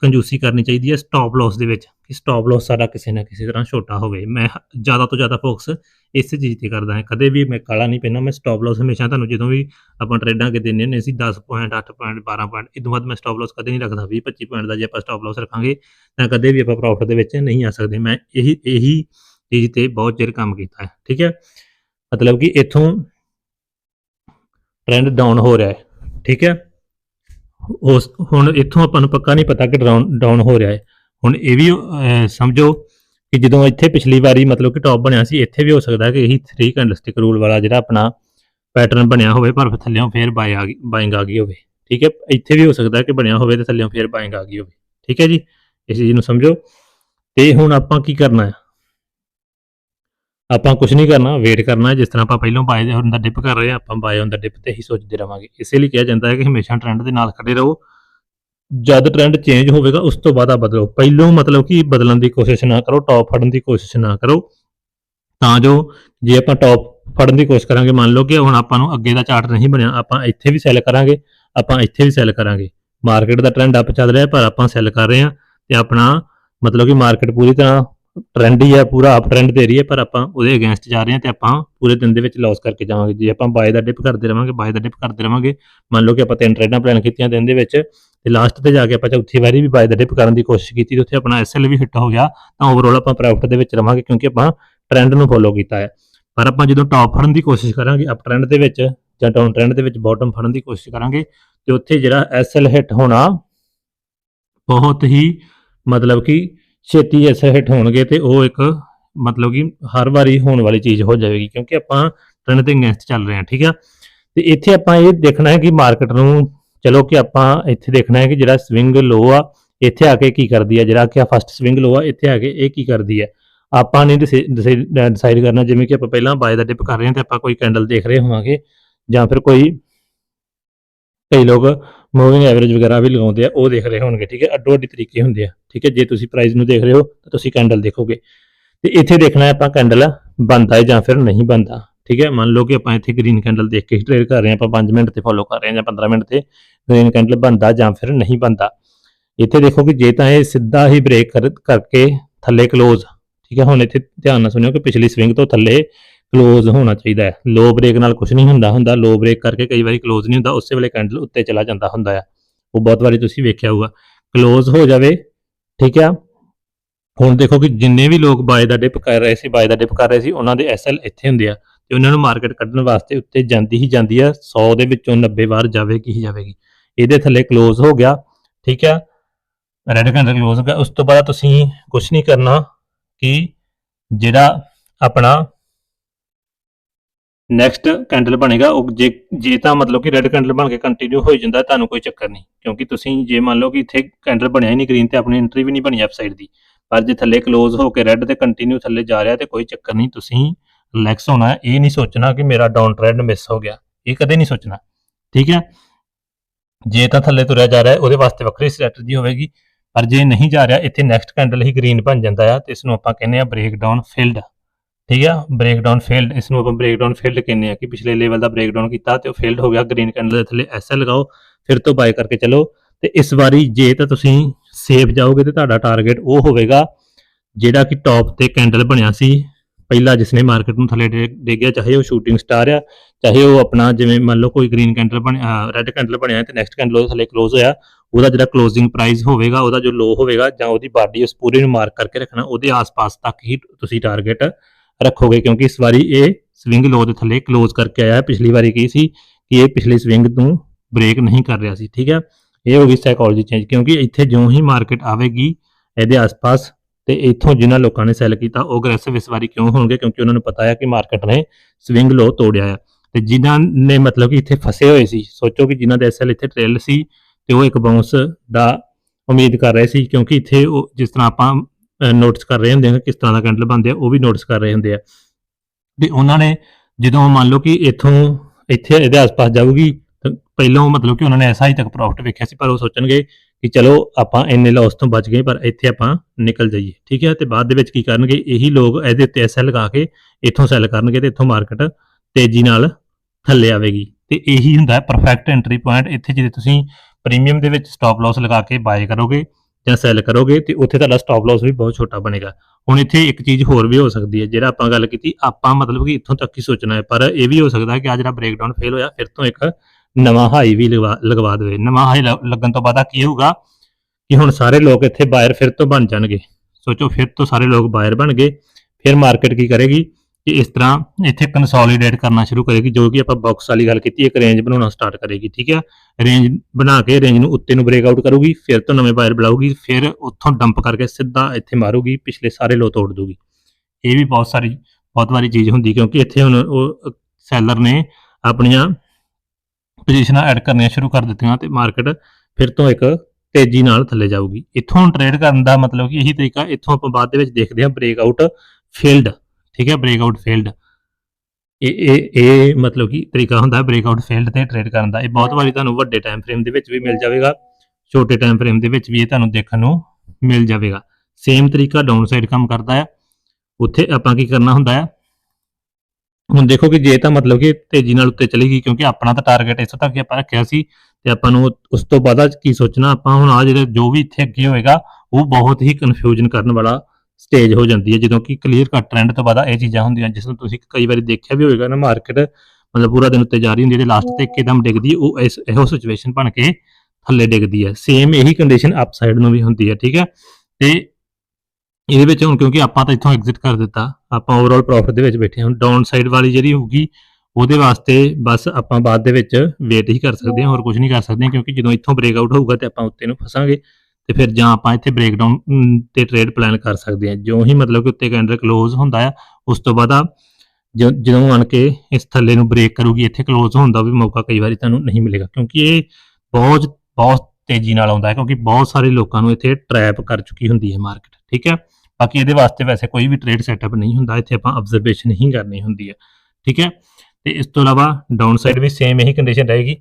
ਕੰਜੂਸੀ ਕਰਨੀ ਚਾਹੀਦੀ ਹੈ ਸਟਾਪ ਲਾਸ ਦੇ ਵਿੱਚ। ਕਿ ਸਟਾਪ ਲਾਸ ਸਾਡਾ ਕਿਸੇ ਨਾ ਕਿਸੇ ਤਰ੍ਹਾਂ ਛੋਟਾ ਹੋਵੇ। ਮੈਂ ਜ਼ਿਆਦਾ ਤੋਂ ਜ਼ਿਆਦਾ ਫੋਕਸ ਇਸ ਚੀਜ਼ ਤੇ ਕਰਦਾ ਹਾਂ। ਕਦੇ ਵੀ ਮੈਂ ਕਾਲਾ ਨਹੀਂ ਪੈਣਾ ਮੈਂ ਸਟਾਪ ਲਾਸ ਹਮੇਸ਼ਾ ਤੁਹਾਨੂੰ ਜਦੋਂ ਵੀ ਆਪਾਂ ਟ੍ਰੇਡਾਂ ਕੇ ਦਿੰਦੇ ਹੁੰਦੇ ਸੀ 10 ਪੁਆਇੰਟ 8 ਪੁਆਇੰਟ 12 ਪੁਆਇੰਟ ਇਹ ਤੋਂ ਬਾਅਦ ਮੈਂ ਸਟਾਪ ਲਾਸ ਕਦੇ ਨਹੀਂ ਰੱਖਦਾ। 20 25 ਪੁਆਇੰਟ ਦਾ ਜੇ ਆਪਾਂ ਸਟਾਪ ਲਾਸ ਰੱਖਾਂਗੇ, ਤਾਂ ਕਦੇ ਵੀ ਆਪਾਂ ਪ੍ਰੋਫਿਟ ਦੇ ਵਿੱਚ ਨਹੀਂ ਆ ਸਕਦੇ। ਮੈਂ ਇਹੀ ਇਹੀ ਚੀਜ਼ ਤੇ ਬਹੁਤ ਚਿਰ ਕੰਮ ਕੀਤਾ ਹੈ। ਠੀਕ ਹੈ? ਮਤਲਬ ਕਿ ਇੱਥੋਂ ਟ੍ਰੈਂਡ ਡਾਊਨ ਹੋ ਰਿਹਾ ਹੈ। ਠੀਕ ਹੈ? ਉਸ, ਹੁਣ ਇੱਥੋਂ ਆਪਾਂ ਨੂੰ ਪੱਕਾ ਨਹੀਂ ਪਤਾ ਕਿ ਡਾਊਨ ਡਾਊਨ ਹੋ ਰਿਹਾ ਹੈ। ਹੁਣ ਇਹ ਵੀ ਅਹ, ਸਮਝੋ ਕਿ ਜਦੋਂ ਇੱਥੇ ਪਿਛਲੀ ਵਾਰੀ ਮਤਲਬ ਕਿ ਟੌਪ ਬਣਿਆ ਸੀ ਇੱਥੇ ਵੀ ਹੋ ਸਕਦਾ ਕਿ ਇਹੀ 3 ਕੈਂਡਲਸਟਿਕ ਰੂਲ ਵਾਲਾ ਜਿਹੜਾ ਆਪਣਾ ਪੈਟਰਨ ਬਣਿਆ ਹੋਵੇ ਪਰ ਥੱਲੇੋਂ ਫੇਰ ਬਾਈ ਆ ਗਈ ਬਾਇੰਗ ਆ ਗਈ ਹੋਵੇ। ਠੀਕ ਹੈ? ਇੱਥੇ ਵੀ ਹੋ ਸਕਦਾ ਕਿ ਬਣਿਆ ਹੋਵੇ ਤੇ ਥੱਲੇੋਂ ਫੇਰ ਬਾਇੰਗ ਆ ਗਈ ਹੋਵੇ। ਠੀਕ ਹੈ ਜੀ? ਇਸ ਚੀਜ਼ ਨੂੰ ਸਮਝੋ। ਤੇ ਹੁਣ ਆਪਾਂ ਕੀ ਕਰਨਾ ਹੈ? ਆਪਾਂ ਕੁਝ ਨਹੀਂ ਕਰਨਾ ਵੇਟ ਕਰਨਾ ਹੈ। ਜਿਸ ਤਰ੍ਹਾਂ ਆਪਾਂ ਪਹਿਲਾਂ ਬਾਏ ਦੇ ਹੁੰਦਾ ਡਿਪ ਕਰ ਰਹੇ ਹਾਂ ਆਪਾਂ ਬਾਏ ਹੁੰਦਾ ਡਿਪ ਤੇ ਹੀ ਸੋਚਦੇ ਰਵਾਂਗੇ। ਇਸੇ ਲਈ ਕਿਹਾ ਜਾਂਦਾ ਹੈ ਕਿ ਹਮੇਸ਼ਾ ਟ੍ਰੈਂਡ ਦੇ ਨਾਲ ਖੜੇ ਰਹੋ। ਜਦ ਟ੍ਰੈਂਡ ਚੇਂਜ ਹੋਵੇਗਾ, ਉਸ ਤੋਂ ਬਾਅਦ ਆ ਬਦਲੋ। ਪਹਿਲੋਂ ਮਤਲਬ ਕਿ ਬਦਲਣ ਦੀ ਕੋਸ਼ਿਸ਼ ਨਾ ਕਰੋ ਟੌਪ ਫੜਨ ਦੀ ਕੋਸ਼ਿਸ਼ ਨਾ ਕਰੋ। ਤਾਂ ਜੋ ਜੇ ਆਪਾਂ ਟੌਪ ਫੜਨ ਦੀ ਕੋਸ਼ਿਸ਼ ਕਰਾਂਗੇ, ਮੰਨ ਲਓ ਕਿ ਹੁਣ ਆਪਾਂ ਨੂੰ ਅੱਗੇ ਦਾ ਚਾਰਟ ਨਹੀਂ ਬਣਿਆ, ਆਪਾਂ ਇੱਥੇ ਵੀ ਸੈੱਲ ਕਰਾਂਗੇ, ਆਪਾਂ ਇੱਥੇ ਵੀ ਸੈੱਲ ਕਰਾਂਗੇ। ਮਾਰਕੀਟ ਦਾ ਟ੍ਰੈਂਡ ਅਪ ਚੱਲ ਰਿਹਾ, ਪਰ ਆਪਾਂ ਸੈੱਲ ਕਰ ਰਹੇ ਹਾਂ ਤੇ ਆਪਣਾ ਮਤਲਬ ਕਿ ਮਾਰਕੀਟ ਪੂਰੀ ਤਰ੍ਹਾਂ ਟ੍ਰੈਂਡ ਹੀ ਹੈ ਪੂਰਾ ਅਪ ਟ੍ਰੈਂਡ ਦੇ ਰਹੀ ਹੈ, ਪਰ ਆਪਾਂ ਉਹਦੇ ਅਗੇਂਸਟ ਜਾ ਰਹੇ ਹਾਂ ਤੇ ਆਪਾਂ ਪੂਰੇ ਦਿਨ ਦੇ ਵਿੱਚ ਲਾਸ ਕਰਕੇ ਜਾਵਾਂਗੇ। ਜੇ ਆਪਾਂ ਬਾਏ ਦਾ ਡਿਪ ਕਰਦੇ ਰਵਾਂਗੇ ਬਾਏ ਦਾ ਡਿਪ ਕਰਦੇ ਰਵਾਂਗੇ, ਮੰਨ ਲਓ ਕਿ ਆਪਾਂ ਤਿੰਨ ਟ੍ਰੇਡਾਂ ਪਲਾਨ ਕੀਤੀਆਂ ਦਿਨ ਦੇ ਵਿੱਚ ਤੇ ਲਾਸਟ ਤੇ ਜਾ ਕੇ ਆਪਾਂ ਚੌਥੀ ਵਾਰੀ ਵੀ ਬਾਏ ਦਾ ਡਿਪ ਕਰਨ ਦੀ ਕੋਸ਼ਿਸ਼ ਕੀਤੀ ਤੇ ਉੱਥੇ ਆਪਣਾ ਐਸਐਲ ਵੀ ਹਿੱਟ ਹੋ ਗਿਆ, ਤਾਂ ਓਵਰਆਲ ਆਪਾਂ ਪ੍ਰੋਫਿਟ ਦੇ ਵਿੱਚ ਰਵਾਂਗੇ ਕਿਉਂਕਿ ਆਪਾਂ ਟ੍ਰੈਂਡ ਨੂੰ ਫੋਲੋ ਕੀਤਾ ਹੈ। ਪਰ ਆਪਾਂ ਜਦੋਂ ਟੌਪ ਫੜਨ ਦੀ ਕੋਸ਼ਿਸ਼ ਕਰਾਂਗੇ ਅਪ ਟ੍ਰੈਂਡ ਦੇ ਵਿੱਚ ਜਾਂ ਡਾਊਨ ਟ੍ਰੈਂਡ ਦੇ ਵਿੱਚ ਬਾਟਮ ਫੜਨ ਦੀ ਕੋਸ਼ਿਸ਼ ਕਰਾਂਗੇ, ਤੇ ਉੱਥੇ ਜਿਹੜਾ ਐਸਐਲ ਹਿੱਟ ਹੋਣਾ ਬਹੁਤ ਹੀ ਮਤਲਬ ਕਿ ਛੇਤੀ ਐਸਐਲ ਹਿੱਟ ਹੋਣਗੇ ਤੇ ਉਹ ਇੱਕ ਮਤਲਬ ਕਿ ਹਰ ਵਾਰੀ ਹੋਣ ਵਾਲੀ ਚੀਜ਼ ਹੋ ਜਾਵੇਗੀ ਕਿਉਂਕਿ ਆਪਾਂ ਟ੍ਰੈਂਡ ਦੇ ਅਗੇਂਸਟ ਚੱਲ ਰਹੇ ਹਾਂ, ਠੀਕ ਆ? ਤੇ ਇੱਥੇ ਆਪਾਂ ਇਹ ਦੇਖਣਾ ਹੈ ਕਿ ਮਾਰਕੀਟ ਨੂੰ ਚਲੋ ਕਿ ਆਪਾਂ ਇੱਥੇ ਦੇਖਣਾ ਹੈ ਕਿ ਜਿਹੜਾ ਸਵਿੰਗ ਲੋ ਆ, ਇੱਥੇ ਆ ਕੇ ਕੀ ਕਰਦੀ ਹੈ? ਜਿਹੜਾ ਕਿ ਫਸਟ ਸਵਿੰਗ ਲੋ ਆ, ਇੱਥੇ ਆ ਕੇ ਇਹ ਕੀ ਕਰਦੀ ਹੈ? ਆਪਾਂ ਨੇ ਡਿਸਾਈਡ ਕਰਨਾ, ਜਿਵੇਂ ਕਿ ਆਪਾਂ ਪਹਿਲਾਂ ਬਾਏ ਦਾ ਡਿਪ ਕਰ ਰਹੇ ਹਾਂ ਤੇ ਆਪਾਂ ਕੋਈ ਕੈਂਡਲ ਦੇਖ ਰਹੇ ਹੋਵਾਂਗੇ ਜਾਂ ਫਿਰ ਕੋਈ, ਕਈ ਲੋਕ ਮੂਵਿੰਗ ਐਵਰੇਜ ਵਗੈਰਾ ਵੀ ਲਗਾਉਂਦੇ ਆ, ਉਹ ਦੇਖ ਰਹੇ ਹੋਣਗੇ, ਠੀਕ ਹੈ? ਅੱਡੋ ਅੱਡੀ ਤਰੀਕੇ ਹੁੰਦੇ ਆ, ਠੀਕ ਹੈ? ਜੇ ਤੁਸੀਂ ਪ੍ਰਾਈਸ ਨੂੰ ਦੇਖ ਰਹੇ ਹੋ, ਤਾਂ ਤੁਸੀਂ ਕੈਂਡਲ ਦੇਖੋਗੇ। ਤੇ ਇੱਥੇ ਦੇਖਣਾ ਹੈ ਆਪਾਂ ਕੈਂਡਲ ਬੰਦਾ ਹੈ ਜਾਂ ਫਿਰ ਨਹੀਂ ਬੰਦਾ ਠੀਕ ਹੈ? ਮੰਨ ਲਓ ਕਿ ਆਪਾਂ ਇੱਥੇ ਗ੍ਰੀਨ ਕੈਂਡਲ ਦੇਖ ਕੇ ਟ੍ਰੇਡ ਕਰ ਰਹੇ ਹਾਂ, ਆਪਾਂ 5 ਮਿੰਟ ਤੇ ਫੋਲੋ ਕਰ ਰਹੇ ਹਾਂ ਜਾਂ 15 ਮਿੰਟ ਤੇ ਗ੍ਰੀਨ ਕੈਂਡਲ ਬਣਦਾ ਜਾਂ ਫਿਰ ਨਹੀਂ ਬਣਦਾ। ਇੱਥੇ ਦੇਖੋ ਕਿ ਜੇ ਤਾਂ ਇਹ ਸਿੱਧਾ ਹੀ ਬ੍ਰੇਕ ਕਰਕੇ ਥੱਲੇ ਕਲੋਜ਼ ਠੀਕ ਹੈ, ਹੁਣ ਇੱਥੇ ਧਿਆਨ ਨਾਲ ਸੁਣਿਓ ਕਿ ਪਿਛਲੀ ਸਵਿੰਗ ਤੋਂ ਥੱਲੇ ਕਲੋਜ਼ ਹੋਣਾ ਚਾਹੀਦਾ ਹੈ। ਲੋ ਬ੍ਰੇਕ ਨਾਲ ਕੁਝ ਨਹੀਂ ਹੁੰਦਾ ਹੁੰਦਾ ਲੋ ਬ੍ਰੇਕ ਕਰਕੇ ਕਈ ਵਾਰੀ ਕਲੋਜ਼ ਨਹੀਂ ਹੁੰਦਾ, ਉਸੇ ਵੇਲੇ ਕੈਂਡਲ ਉੱਤੇ ਚਲਾ ਜਾਂਦਾ ਹੁੰਦਾ ਆ ਉਹ ਬਹੁਤ ਵਾਰੀ ਤੁਸੀਂ ਵੇਖਿਆ ਹੋਊਗਾ। ਕਲੋਜ਼ ਹੋ ਜਾਵੇ, ਠੀਕ ਆ ਹੁਣ ਦੇਖੋ ਕਿ ਜਿੰਨੇ ਵੀ ਲੋਕ ਬਾਏ ਦਾ ਡਿਪ ਕਰ ਰਹੇ ਸੀ ਬਾਏ ਦਾ ਡਿਪ ਕਰ ਰਹੇ ਸੀ, ਉਹਨਾਂ ਦੇ ਐਸਐਲ ਇੱਥੇ ਹੁੰਦੇ ਆ। ਤੇ ਉਹਨਾਂ ਨੂੰ ਮਾਰਕੀਟ ਕੱਢਣ ਵਾਸਤੇ ਉੱਤੇ ਜਾਂਦੀ ਹੀ ਜਾਂਦੀ ਆ 100 ਦੇ ਵਿੱਚੋਂ 90 ਵਾਰ ਜਾਵੇਗੀ ਹੀ ਜਾਵੇਗੀ। ਇਹਦੇ ਥੱਲੇ ক্লোਜ਼ ਹੋ ਗਿਆ, ਠੀਕ ਹੈ? ਰੈੱਡ ਕਲਰ ক্লোਜ਼ ਹੋ ਗਿਆ। ਉਸ ਤੋਂ ਬਾਅਦ ਤੁਸੀਂ ਕੁਝ ਨਹੀਂ ਕਰਨਾ ਕਿ ਜਿਹੜਾ ਆਪਣਾ ਨੈਕਸਟ ਕੈਂਡਲ ਬਣੇਗਾ, ਉਹ ਜੇ ਜੇ ਤਾਂ ਮਤਲਬ ਕਿ ਰੈਡ ਕੈਂਡਲ ਬਣ ਕੇ ਕੰਟੀਨਿਊ ਹੋਈ ਜਾਂਦਾ, ਤੁਹਾਨੂੰ ਕੋਈ ਚੱਕਰ ਨਹੀਂ। ਕਿਉਂਕਿ ਤੁਸੀਂ ਜੇ ਮੰਨ ਲਓ ਕਿ ਇੱਥੇ ਕੈਂਡਲ ਬਣਿਆ ਹੀ ਨਹੀਂ ਗ੍ਰੀਨ ਤੇ, ਆਪਣੀ ਐਂਟਰੀ ਵੀ ਨਹੀਂ ਬਣੀ ਵੈਬਸਾਈਟ ਦੀ। ਪਰ ਜੇ ਥੱਲੇ ক্লোਜ਼ ਹੋ ਕੇ ਰੈੱਡ ਤੇ ਕੰਟੀਨਿਊ ਥੱਲੇ ਜਾ ਰਿਹਾ ਤੇ ਕੋਈ ਚੱਕਰ ਨਹੀਂ, ਤੁਸੀਂ ਰਿਲੈਕਸ ਹੋਣਾ। ਇਹ ਨਹੀਂ ਸੋਚਣਾ ਕਿ ਮੇਰਾ ਡਾਊਨ ਟ੍ਰੈਂਡ ਮਿਸ ਹੋ ਗਿਆ। ਇਹ ਕਦੇ ਨਹੀਂ ਸੋਚਣਾ, ਠੀਕ ਹੈ? ਜੇ ਤਾਂ ਥੱਲੇ ਤੁਰਿਆ ਜਾ ਰਿਹਾ ਉਹਦੇ ਵਾਸਤੇ ਵੱਖਰੀ ਸਟ੍ਰੈਟਜੀ ਹੋਵੇਗੀ। ਪਰ ਜੇ ਨਹੀਂ ਜਾ ਰਿਹਾ, ਇੱਥੇ ਨੈਕਸਟ ਕੈਂਡਲ ਹੀ ਗ੍ਰੀਨ ਬਣ ਜਾਂਦਾ ਆ, ਤੇ ਇਸ ਨੂੰ ਆਪਾਂ ਕਹਿੰਦੇ ਆ ਬ੍ਰੇਕਡਾਊਨ ਫੀਲਡ ਠੀਕ ਆ? ਬ੍ਰੇਕਡਾਊਨ ਫੀਲਡ ਇਸ ਨੂੰ ਆਪਾਂ ਬ੍ਰੇਕਡਾਊਨ ਫੀਲਡ ਕਹਿੰਦੇ ਆ ਕਿ ਪਿਛਲੇ ਲੈਵਲ ਦਾ ਬ੍ਰੇਕਡਾਊਨ ਕੀਤਾ ਤੇ ਉਹ ਫੀਲਡ ਹੋ ਗਿਆ ਗ੍ਰੀਨ ਕੈਂਡਲ ਦੇ ਥੱਲੇ। ਐਸਐਲ ਲਗਾਓ, ਫਿਰ ਤੋਂ ਬਾਈ ਕਰਕੇ ਚਲੋ। ਤੇ ਇਸ ਵਾਰੀ ਜੇ ਤਾਂ ਤੁਸੀਂ ਸੇਫ ਜਾਓਗੇ ਤੇ ਤੁਹਾਡਾ ਟਾਰਗੇਟ ਉਹ ਹੋਵੇਗਾ, ਜਿਹੜਾ ਕਿ ਟੌਪ ਤੇ ਕੈਂਡਲ ਬਣਿਆ ਸੀ। ਪਹਿਲਾ ਜਿਸਨੇ ਮਾਰਕੀਟ ਨੂੰ ਥੱਲੇ ਡੇਗ ਗਿਆ, ਚਾਹੇ ਉਹ ਸ਼ੂਟਿੰਗ ਸਟਾਰ ਆ, ਚਾਹੇ ਉਹ ਆਪਣਾ ਜਿਵੇਂ ਮੰਨ ਲਓ ਕੋਈ ਗ੍ਰੀਨ ਕੈਂਡਲ ਬਣਿਆ ਰੈੱਡ ਕੈਂਡਲ ਬਣਿਆ ਤੇ ਨੈਕਸਟ ਕੈਂਡਲ ਉਹਦੇ ਥੱਲੇ ক্লোਜ਼ ਹੋਇਆ, ਉਹਦਾ ਜਿਹੜਾ ক্লোজিং ਪ੍ਰਾਈਸ ਹੋਵੇਗਾ, ਉਹਦਾ ਜੋ ਲੋ ਹੋਵੇਗਾ ਜਾਂ ਉਹਦੀ ਬਾਡੀ ਉਸ ਪੂਰੇ ਨੂੰ ਮਾਰਕ ਕਰਕੇ ਰੱਖਣਾ, ਉਹਦੇ ਆਸ-ਪਾਸ ਤੱਕ ਹੀ ਤੁਸੀਂ ਟਾਰਗੇਟ ਰੱਖੋਗੇ, ਕਿਉਂਕਿ ਇਸ ਵਾਰੀ ਇਹ ਸਵਿੰਗ ਲੋ ਦੇ ਥੱਲੇ ক্লোਜ਼ ਕਰਕੇ ਆਇਆ, ਪਿਛਲੀ ਵਾਰੀ ਕੀ ਸੀ ਕਿ ਇਹ ਪਿਛਲੇ ਸਵਿੰਗ ਤੋਂ ਬ੍ਰੇਕ ਨਹੀਂ ਕਰ ਰਿਹਾ ਸੀ, ਠੀਕ ਹੈ ਇਹ ਹੋ ਗਈ ਸਾਈਕੋਲੋਜੀ ਚੇਂਜ ਕਿਉਂਕਿ ਇੱਥੇ ਜਿਉਂ ਹੀ ਮਾਰਕੀਟ ਆਵੇਗੀ, ਇਹਦੇ ਆਸ-ਪਾਸ ਤੇ ਇੱਥੋਂ ਜਿਨ੍ਹਾਂ ਲੋਕਾਂ ਨੇ ਸੈਲ ਕੀਤਾ, ਉਹ ਅਗਰੈਸਿਵ ਇਸ ਵਾਰੀ ਕਿਉਂ ਹੋਣਗੇ? ਕਿਉਂਕਿ ਉਹਨਾਂ ਨੂੰ ਪਤਾ ਹੈ ਕਿ ਮਾਰਕੀਟ ਨੇ ਸਵਿੰਗ ਲੋ ਤੋੜਿਆ ਹੈ ਤੇ ਜਿਨ੍ਹਾਂ ਨੇ ਮਤਲਬ ਕਿ ਇੱਥੇ ਫਸੇ ਹੋਏ ਸੀ, ਸੋਚੋ ਕਿ ਜਿਨ੍ਹਾਂ ਦੇ ਐਸਐਲ ਇੱਥੇ ਟ੍ਰੇਲ ਸੀ, ਤੇ ਉਹ ਇੱਕ ਬਾਉਂਸ ਦਾ ਉਮੀਦ ਕਰ ਰਹੇ ਸੀ, ਕਿਉਂਕਿ ਇੱਥੇ ਉਹ ਜਿਸ ਤਰ੍ਹਾਂ ਆਪਾਂ ਨੋਟਿਸ ਕਰ ਰਹੇ ਹੁੰਦੇ ਹਾਂ ਕਿਸ ਤਰ੍ਹਾਂ ਦਾ ਕੈਂਡਲ ਬਣਦੇ ਆ ਉਹ ਵੀ ਨੋਟਿਸ ਕਰ ਰਹੇ ਹੁੰਦੇ ਆ। ਤੇ ਉਹਨਾਂ ਨੇ ਜਦੋਂ ਮੰਨ ਲਓ ਕਿ ਇੱਥੋਂ, ਇੱਥੇ ਇਹਦੇ ਆਸ-ਪਾਸ ਜਾਊਗੀ, ਤਾਂ ਪਹਿਲਾਂ ਮਤਲਬ ਕਿ ਉਹਨਾਂ ਨੇ ਐਸਾ ਤੱਕ ਪ੍ਰੋਫਿਟ ਵੇਖਿਆ ਸੀ, ਪਰ ਉਹ ਸੋਚਣਗੇ ਕਿ ਚਲੋ ਆਪਾਂ ਇੰਨੇ ਲਾਸ ਤੋਂ ਬਚ ਗਏ, ਪਰ ਇੱਥੇ ਆਪਾਂ ਨਿਕਲ ਜਾਈਏ, ਠੀਕ ਹੈ? ਤੇ ਬਾਅਦ ਦੇ ਵਿੱਚ ਕੀ ਕਰਨਗੇ? ਇਹੀ ਲੋਕ ਇਹਦੇ ਉੱਤੇ ਐਸਐਲ ਲਗਾ ਕੇ ਇੱਥੋਂ ਸੈਲ ਕਰਨਗੇ ਤੇ ਇੱਥੋਂ ਮਾਰਕੀਟ ਤੇਜ਼ੀ ਨਾਲ ਥੱਲੇ ਆਵੇਗੀ। ਤੇ ਇਹੀ ਹੁੰਦਾ ਹੈ ਪਰਫੈਕਟ ਐਂਟਰੀ ਪੁਆਇੰਟ ਇੱਥੇ ਜਿਹੜੇ ਤੁਸੀਂ ਪ੍ਰੀਮੀਅਮ ਦੇ ਵਿੱਚ ਸਟਾਪ ਲਾਸ ਲਗਾ ਕੇ ਬਾਏ ਕਰੋਗੇ ਜਾਂ ਸੈਲ ਕਰੋਗੇ, ਤੇ ਉੱਥੇ ਤੁਹਾਡਾ ਸਟਾਪ ਲਾਸ ਵੀ ਬਹੁਤ ਛੋਟਾ ਬਣੇਗਾ। ਹੁਣ ਇੱਥੇ ਇੱਕ ਚੀਜ਼ ਹੋਰ ਵੀ ਹੋ ਸਕਦੀ ਹੈ, ਜਿਹੜਾ ਆਪਾਂ ਗੱਲ ਕੀਤੀ, ਆਪਾਂ ਮਤਲਬ ਕਿ ਇੱਥੋਂ ਤੱਕ ਹੀ ਸੋਚਣਾ ਹੈ, ਪਰ ਇਹ ਵੀ ਹੋ ਸਕਦਾ ਹੈ ਕਿ ਆ ਜਿਹੜਾ ਬ੍ਰੇਕਡਾਊਨ ਫੇਲ ਹੋਇਆ, ਫਿਰ ਤੋਂ ਇੱਕ ਨਵਾਂ ਹਾਈ ਵੀ ਲਗਵਾ ਲਗਵਾ ਦੇਵੇ। ਨਵਾਂ ਹਾਈ ਲੱਗਣ ਤੋਂ ਬਾਅਦ ਕੀ ਹੋਊਗਾ ਕਿ ਹੁਣ ਸਾਰੇ ਲੋਕ ਇੱਥੇ ਬਾਇਰ ਫਿਰ ਤੋਂ ਬਣ ਜਾਣਗੇ। ਸੋਚੋ ਫਿਰ ਤੋਂ ਸਾਰੇ ਲੋਕ ਬਾਇਰ ਬਣ ਗਏ। ਫਿਰ ਮਾਰਕੀਟ ਕੀ ਕਰੇਗੀ? ਕਿ ਇਸ ਤਰ੍ਹਾਂ ਇੱਥੇ ਕੰਸੋਲੀਡੇਟ ਕਰਨਾ ਸ਼ੁਰੂ ਕਰੇਗੀ, ਜੋ ਕਿ ਆਪਾਂ ਬਾਕਸ ਵਾਲੀ ਗੱਲ ਕੀਤੀ, ਇੱਕ ਰੇਂਜ ਬਣਾਉਣਾ ਸਟਾਰਟ ਕਰੇਗੀ, ਠੀਕ ਹੈ ਰੇਂਜ ਬਣਾ ਕੇ ਰੇਂਜ ਨੂੰ ਉੱਤੇ ਨੂੰ ਬ੍ਰੇਕ ਆਊਟ ਕਰੂਗੀ, ਫਿਰ ਤੋਂ ਨਵੇਂ ਬਾਇਰ ਬੁਲਾਊਗੀ, ਫਿਰ ਉੱਥੋਂ ਡੰਪ ਕਰਕੇ ਸਿੱਧਾ ਇੱਥੇ ਮਾਰੂਗੀ, ਪਿਛਲੇ ਸਾਰੇ ਲੋ ਤੋੜ ਦੂਗੀ ਇਹ ਵੀ ਬਹੁਤ ਸਾਰੀ ਬਹੁਤ ਵਾਰੀ ਚੀਜ਼ ਹੁੰਦੀ, ਕਿਉਂਕਿ ਇੱਥੇ ਹੁਣ ਉਹ ਸੈਲਰ ਨੇ ਆਪਣੀਆਂ ਪੋਜੀਸ਼ਨਾਂ ਐਡ ਕਰਨੀਆਂ ਸ਼ੁਰੂ ਕਰ ਦਿੱਤੀਆਂ ਤੇ ਮਾਰਕੀਟ ਫਿਰ ਤੋਂ ਇੱਕ ਤੇਜ਼ੀ ਨਾਲ ਥੱਲੇ ਜਾਊਗੀ। ਇੱਥੋਂ ਟ੍ਰੇਡ ਕਰਨ ਦਾ ਮਤਲਬ ਕਿ ਇਹੀ ਤਰੀਕਾ, ਇੱਥੋਂ ਆਪਾਂ ਬਾਅਦ ਦੇ ਵਿੱਚ ਦੇਖਦੇ ਹਾਂ ਬ੍ਰੇਕ ਆਊਟ ਫੀਲਡ ਠੀਕ ਹੈ ਬ੍ਰੇਕ ਆਊਟ ਫੀਲਡ ਇਹ ਇਹ ਇਹ ਮਤਲਬ ਕਿ ਤਰੀਕਾ ਹੁੰਦਾ ਬ੍ਰੇਕਆਊਟ ਫੀਲਡ ਤੇ ਟ੍ਰੇਡ ਕਰਨ ਦਾ। ਇਹ ਬਹੁਤ ਵਾਰੀ ਤੁਹਾਨੂੰ ਵੱਡੇ ਟਾਈਮ ਫਰੇਮ ਦੇ ਵਿੱਚ ਵੀ ਮਿਲ ਜਾਵੇਗਾ, ਛੋਟੇ ਟਾਈਮ ਫਰੇਮ ਦੇ ਵਿੱਚ ਵੀ ਇਹ ਤੁਹਾਨੂੰ ਦੇਖਣ ਨੂੰ ਮਿਲ ਜਾਵੇਗਾ। ਸੇਮ ਤਰੀਕਾ ਡਾਊਨ ਸਾਈਡ ਕੰਮ ਕਰਦਾ ਹੈ। ਉੱਥੇ ਆਪਾਂ ਕੀ ਕਰਨਾ ਹੁੰਦਾ ਹੈ? ਹੁਣ ਦੇਖੋ ਕਿ ਜੇ ਤਾਂ ਮਤਲਬ ਕਿ ਤੇਜ਼ੀ ਨਾਲ ਉੱਤੇ ਚਲੀ ਗਈ ਕਿਉਂਕਿ ਆਪਣਾ ਤਾਂ ਟਾਰਗੇਟ ਇਸ ਤੱਕ ਹੀ ਆਪਾਂ ਰੱਖਿਆ ਸੀ ਤੇ ਆਪਾਂ ਨੂੰ ਉਸ ਤੋਂ ਬਾਅਦ ਕੀ ਸੋਚਣਾ, ਆਪਾਂ ਹੁਣ ਆ ਜਿਹੜਾ ਜੋ ਵੀ ਇੱਥੇ ਅੱਗੇ ਹੋਏਗਾ, ਉਹ ਬਹੁਤ ਹੀ ਕਨਫਿਊਜ਼ਨ ਕਰਨ ਵਾਲਾ ਸਟੇਜ ਹੋ ਜਾਂਦੀ ਹੈ, ਜਦੋਂ ਕਿ ਕਲੀਅਰ ਕੱਟ ਟ੍ਰੈਂਡ ਤੋਂ ਬਾਅਦ ਇਹ ਚੀਜ਼ਾਂ ਹੁੰਦੀਆਂ, ਜਿਸ ਨੂੰ ਤੁਸੀਂ ਕਈ ਵਾਰੀ ਦੇਖਿਆ ਵੀ ਹੋਵੇਗਾ ਨਾ ਮਾਰਕੀਟ ਮਤਲਬ ਪੂਰਾ ਦਿਨ ਉੱਤੇ ਜਾ ਰਹੀ ਹੁੰਦੀ ਹੈ ਤੇ ਲਾਸਟ ਤੇ ਇੱਕਦਮ ਡਿੱਗਦੀ, ਉਹ ਇਸ, ਇਹੋ ਸਿਚੁਏਸ਼ਨ ਬਣ ਕੇ ਥੱਲੇ ਡਿੱਗਦੀ ਹੈ। ਸੇਮ ਇਹੀ ਕੰਡੀਸ਼ਨ ਅਪਸਾਈਡ ਨੂੰ ਵੀ ਹੁੰਦੀ ਹੈ, ਠੀਕ ਹੈ? ਤੇ ਇਹਦੇ ਵਿੱਚ ਹੁਣ ਕਿਉਂਕਿ ਆਪਾਂ ਤਾਂ ਇੱਥੋਂ ਐਗਜ਼ਿਟ ਕਰ ਦਿੱਤਾ, ਆਪਾਂ ਓਵਰਆਲ ਪ੍ਰੋਫਿਟ ਦੇ ਵਿੱਚ ਬੈਠੇ ਹਾਂ। ਡਾਊਨ ਸਾਈਡ ਵਾਲੀ ਜਿਹੜੀ ਹੋਊਗੀ, ਉਹਦੇ ਵਾਸਤੇ ਬਸ ਆਪਾਂ ਬਾਅਦ ਦੇ ਵਿੱਚ ਵੇਟ ਹੀ ਕਰ ਸਕਦੇ ਹਾਂ, ਹੋਰ ਕੁਝ ਨਹੀਂ ਕਰ ਸਕਦੇ ਕਿਉਂਕਿ ਜਦੋਂ ਇੱਥੋਂ ਬ੍ਰੇਕ ਆਊਟ ਹੋਊਗਾ ਤੇ ਆਪਾਂ ਉੱਤੇ ਨੂੰ ਫਸਾਂਗੇ, ਤੇ ਫਿਰ ਜਾਂ ਆਪਾਂ ਇੱਥੇ ਬ੍ਰੇਕ ਡਾਊਨ ਤੇ ਟ੍ਰੇਡ ਪਲਾਨ ਕਰ ਸਕਦੇ ਹਾਂ। ਜਿਉਂ ਹੀ ਮਤਲਬ ਕਿ ਉੱਤੇ ਕੈਂਡਲ ক্লোਜ਼ ਹੁੰਦਾ ਆ, ਉਸ ਤੋਂ ਬਾਅਦ ਆ ਜਦੋਂ ਆਣ ਕੇ ਇਸ ਥੱਲੇ ਨੂੰ ਬ੍ਰੇਕ ਕਰੂਗੀ, ਇੱਥੇ ਕਲੋਜ਼ ਹੋਣ ਦਾ ਵੀ ਮੌਕਾ ਕਈ ਵਾਰੀ ਤੁਹਾਨੂੰ ਨਹੀਂ ਮਿਲੇਗਾ, ਕਿਉਂਕਿ ਇਹ ਬਹੁਤ ਬਹੁਤ ਤੇਜ਼ੀ ਨਾਲ ਆਉਂਦਾ ਹੈ, ਕਿਉਂਕਿ ਬਹੁਤ ਸਾਰੇ ਲੋਕਾਂ ਨੂੰ ਇੱਥੇ ਟ੍ਰੈਪ ਕਰ ਚੁੱਕੀ ਹੁੰਦੀ ਹੈ ਮਾਰਕੀਟ ਠੀਕ ਹੈ? ਬਾਕੀ ਇਹਦੇ ਵਾਸਤੇ ਵੈਸੇ ਕੋਈ ਵੀ ਟ੍ਰੇਡ ਸੈਟਅਪ ਨਹੀਂ ਹੁੰਦਾ, ਇੱਥੇ ਆਪਾਂ ਆਬਜ਼ਰਵੇਸ਼ਨ ਹੀ ਕਰਨੀ ਹੁੰਦੀ ਹੈ ਠੀਕ ਹੈ? ਤੇ ਇਸ ਤੋਂ ਇਲਾਵਾ ਡਾਊਨ ਸਾਈਡ ਵੀ ਸੇਮ ਇਹੀ ਕੰਡੀਸ਼ਨ ਰਹੇਗੀ।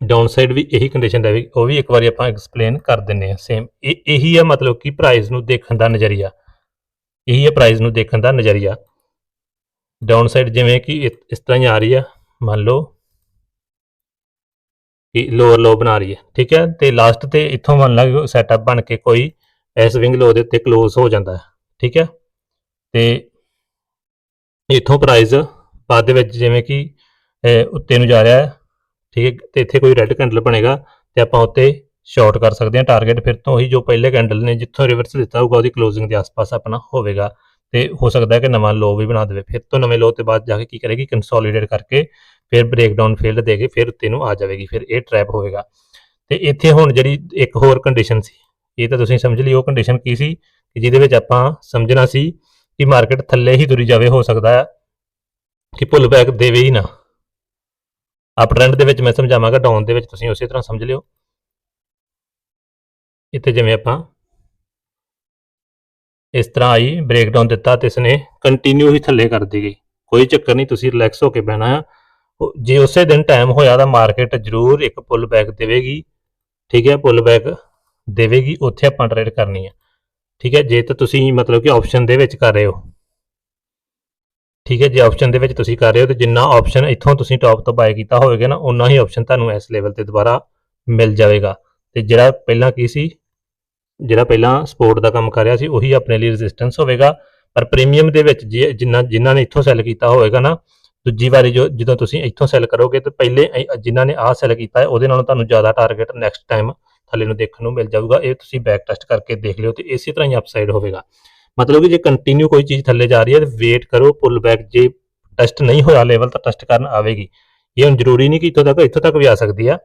ਡਾਊਨ ਸਾਈਡ ਵੀ ਇਹੀ ਕੰਡੀਸ਼ਨ ਰਹੇਗੀ, ਉਹ ਵੀ ਇੱਕ ਵਾਰੀ ਆਪਾਂ ਐਕਸਪਲੇਨ ਕਰ ਦਿੰਨੇ ਆ ਸੇਮ ਇਹ ਇਹੀ ਆ ਮਤਲਬ ਕਿ ਪ੍ਰਾਈਸ ਨੂੰ ਦੇਖਣ ਦਾ ਨਜ਼ਰੀਆ, ਇਹੀ ਹੈ ਪ੍ਰਾਈਸ ਨੂੰ ਦੇਖਣ ਦਾ ਨਜ਼ਰੀਆ। ਡਾਊਨ ਸਾਈਡ ਜਿਵੇਂ ਕਿ ਇ- ਇਸ ਤਰ੍ਹਾਂ ਹੀ ਆ ਰਹੀ ਆ, ਮੰਨ ਲਓ ਕਿ ਲੋਅਰ ਲੋ ਬਣਾ ਰਹੀ ਹੈ, ਠੀਕ ਹੈ? ਤੇ ਲਾਸਟ ਤੇ ਇੱਥੋਂ ਮੰਨ ਲਾ ਸੈਟਅਪ ਬਣ ਕੇ ਕੋਈ ਇਸ ਵਿੰਗ ਲੋ ਦੇ ਉੱਤੇ ক্লোਜ਼ ਹੋ ਜਾਂਦਾ ਹੈ, ਠੀਕ ਹੈ? ਤੇ ਇੱਥੋਂ ਪ੍ਰਾਈਸ ਬਾਅਦ ਦੇ ਵਿੱਚ ਜਿਵੇਂ ਕਿ ਉੱਤੇ ਨੂੰ ਜਾ ਰਿਹਾ ਹੈ, ਠੀਕ ਹੈ? ਤੇ ਇੱਥੇ ਕੋਈ ਰੈੱਡ ਕੈਂਡਲ ਬਣੇਗਾ ਤੇ ਆਪਾਂ ਉੱਤੇ ਸ਼ਾਰਟ ਕਰ ਸਕਦੇ ਹਾਂ ਟਾਰਗੇਟ ਫਿਰ ਤੋਂ ਉਹੀ ਜੋ ਪਹਿਲੇ ਕੈਂਡਲ ਨੇ ਜਿੱਥੋਂ ਰਿਵਰਸ ਦਿੱਤਾ ਹੋਊਗਾ ਉਹਦੀ ਕਲੋਜ਼ਿੰਗ ਦੇ ਆਸ-ਪਾਸ ਆਪਣਾ ਹੋਵੇਗਾ। ਤੇ ਹੋ ਸਕਦਾ ਹੈ ਕਿ ਨਵਾਂ ਲੋ ਵੀ ਬਣਾ ਦੇਵੇ। ਫਿਰ ਤੋਂ ਨਵੇਂ ਲੋ ਤੇ ਬਾਅਦ ਜਾ ਕੇ ਕੀ ਕਰੇਗੀ? ਕੰਸੋਲੀਡੇਟ ਕਰਕੇ ਫਿਰ ਬ੍ਰੇਕਡਾਊਨ ਫੀਲਡ ਦੇ ਕੇ ਫਿਰ ਉੱਤੇ ਨੂੰ ਆ ਜਾਵੇਗੀ, ਫਿਰ ਇਹ ਟ੍ਰੈਪ ਹੋਵੇਗਾ। ਤੇ ਇੱਥੇ ਹੁਣ ਜਿਹੜੀ ਇੱਕ ਹੋਰ ਕੰਡੀਸ਼ਨ ਸੀ ਇਹ ਤਾਂ ਤੁਸੀਂ ਸਮਝ ਲਈ, ਉਹ ਕੰਡੀਸ਼ਨ ਕੀ ਸੀ ਕਿ ਜਿਹਦੇ ਵਿੱਚ ਆਪਾਂ ਸਮਝਣਾ ਸੀ ਕਿ ਮਾਰਕੀਟ ਥੱਲੇ ਹੀ ਤੁਰੀ ਜਾਵੇ, ਹੋ ਸਕਦਾ ਹੈ ਕਿ ਪੁੱਲ ਬੈਕ ਦੇਵੇ ਹੀ ਨਾ। ਅਪ ਟ੍ਰੈਂਡ ਦੇ ਵਿੱਚ ਮੈਂ ਸਮਝਾਵਾਂਗਾ ਡਾਊਨ ਦੇ ਵਿੱਚ ਤੁਸੀਂ ਉਸੇ ਤਰ੍ਹਾਂ ਸਮਝ ਲਿਓ। ਇੱਥੇ ਜਿਵੇਂ ਆਪਾਂ ਇਸ ਤਰ੍ਹਾਂ ਆਈ ਬ੍ਰੇਕਡਾਊਨ ਦਿੱਤਾ ਤੇ ਇਸਨੇ ਕੰਟੀਨਿਊ ਹੀ ਥੱਲੇ ਕਰ ਗਈ। ਕੋਈ ਚੱਕਰ ਨਹੀਂ, ਤੁਸੀਂ ਰਿਲੈਕਸ ਹੋ ਕੇ ਬਹਿਣਾ ਆ। ਜੇ ਉਸੇ ਦਿਨ ਟਾਈਮ ਹੋਇਆ ਤਾਂ ਮਾਰਕੀਟ ਜ਼ਰੂਰ ਇੱਕ ਪੁੱਲ ਬੈਕ ਦੇਵੇਗੀ। ਠੀਕ ਹੈ ਪੁੱਲ ਬੈਕ ਦੇਵੇਗੀ, ਉੱਥੇ ਆਪਾਂ ਟ੍ਰੇਡ ਕਰਨੀ ਹੈ ਠੀਕ ਹੈ, ਜੇ ਤਾਂ ਤੁਸੀਂ ਮਤਲਬ ਕਿ ਆਪਸ਼ਨ ਦੇ ਵਿੱਚ ਕਰ ਰਹੇ ਹੋ। ਠੀਕ ਹੈ, ਜੇ ਆਪਸ਼ਨ ਦੇ ਵਿੱਚ ਤੁਸੀਂ ਕਰ ਰਹੇ ਹੋ, ਤੇ ਜਿੰਨਾ ਆਪਸ਼ਨ ਇੱਥੋਂ ਤੁਸੀਂ ਟਾਪ ਤੋਂ ਬਾਏ ਕੀਤਾ ਹੋਵੇਗਾ ਨਾ ਉਨਾ ਹੀ ਆਪਸ਼ਨ ਤੁਹਾਨੂੰ ਇਸ ਲੈਵਲ ਤੇ ਦੁਬਾਰਾ ਮਿਲ ਜਾਵੇਗਾ। ਤੇ ਜਿਹੜਾ ਪਹਿਲਾਂ ਕੀ ਸੀ? ਜਿਹੜਾ ਪਹਿਲਾਂ ਸਪੋਰਟ ਦਾ ਕੰਮ ਕਰ ਰਿਹਾ ਸੀ, ਉਹੀ ਆਪਣੇ ਲਈ ਰੈਜ਼ਿਸਟੈਂਸ ਹੋਵੇਗਾ। ਪਰ ਪ੍ਰੀਮੀਅਮ ਦੇ ਵਿੱਚ ਜੇ ਜਿੰਨਾ ਜਿਨ੍ਹਾਂ ਨੇ ਇੱਥੋਂ ਸੈੱਲ ਕੀਤਾ ਹੋਵੇਗਾ ਨਾ, ਦੂਜੀ ਵਾਰੀ ਜੋ, ਜਦੋਂ ਤੁਸੀਂ ਇੱਥੋਂ ਸੈੱਲ ਕਰੋਗੇ, ਤਾਂ ਪਹਿਲੇ ਅ- ਜਿਨ੍ਹਾਂ ਨੇ ਆਹ ਸੈੱਲ ਕੀਤਾ ਹੈ, ਉਹਦੇ ਨਾਲੋਂ ਤੁਹਾਨੂੰ ਜ਼ਿਆਦਾ ਟਾਰਗੇਟ ਨੈਕਸਟ ਟਾਈਮ ਥੱਲੇ ਨੂੰ ਦੇਖਣ ਨੂੰ ਮਿਲ ਜਾਊਗਾ, ਇਹ ਤੁਸੀਂ ਬੈਕ ਟੈਸਟ ਕਰਕੇ ਦੇਖ ਲਿਓ ਤੇ ਇਸੇ ਤਰ੍ਹਾਂ ਹੀ ਅਪਸਾਈਡ ਹੋਵੇਗਾ। ਮਤਲਬ ਕਿ ਜੇ ਕੰਟੀਨਿਊ ਕੋਈ ਚੀਜ਼ ਥੱਲੇ ਜਾ ਰਹੀ ਹੈ ਤੇ ਵੇਟ ਕਰੋ ਪੁੱਲ ਬੈਕ ਜੇ ਟੈਸਟ ਨਹੀਂ ਹੋਇਆ ਲੈਵਲ ਤਾਂ ਟੈਸਟ ਕਰਨ ਆਵੇਗੀ। ਇਹ ਹੁਣ ਜ਼ਰੂਰੀ ਨਹੀਂ ਕਿ ਇੱਥੋਂ ਤੱਕ ਇੱਥੋਂ ਤੱਕ ਵੀ ਆ ਸਕਦੀ ਆ,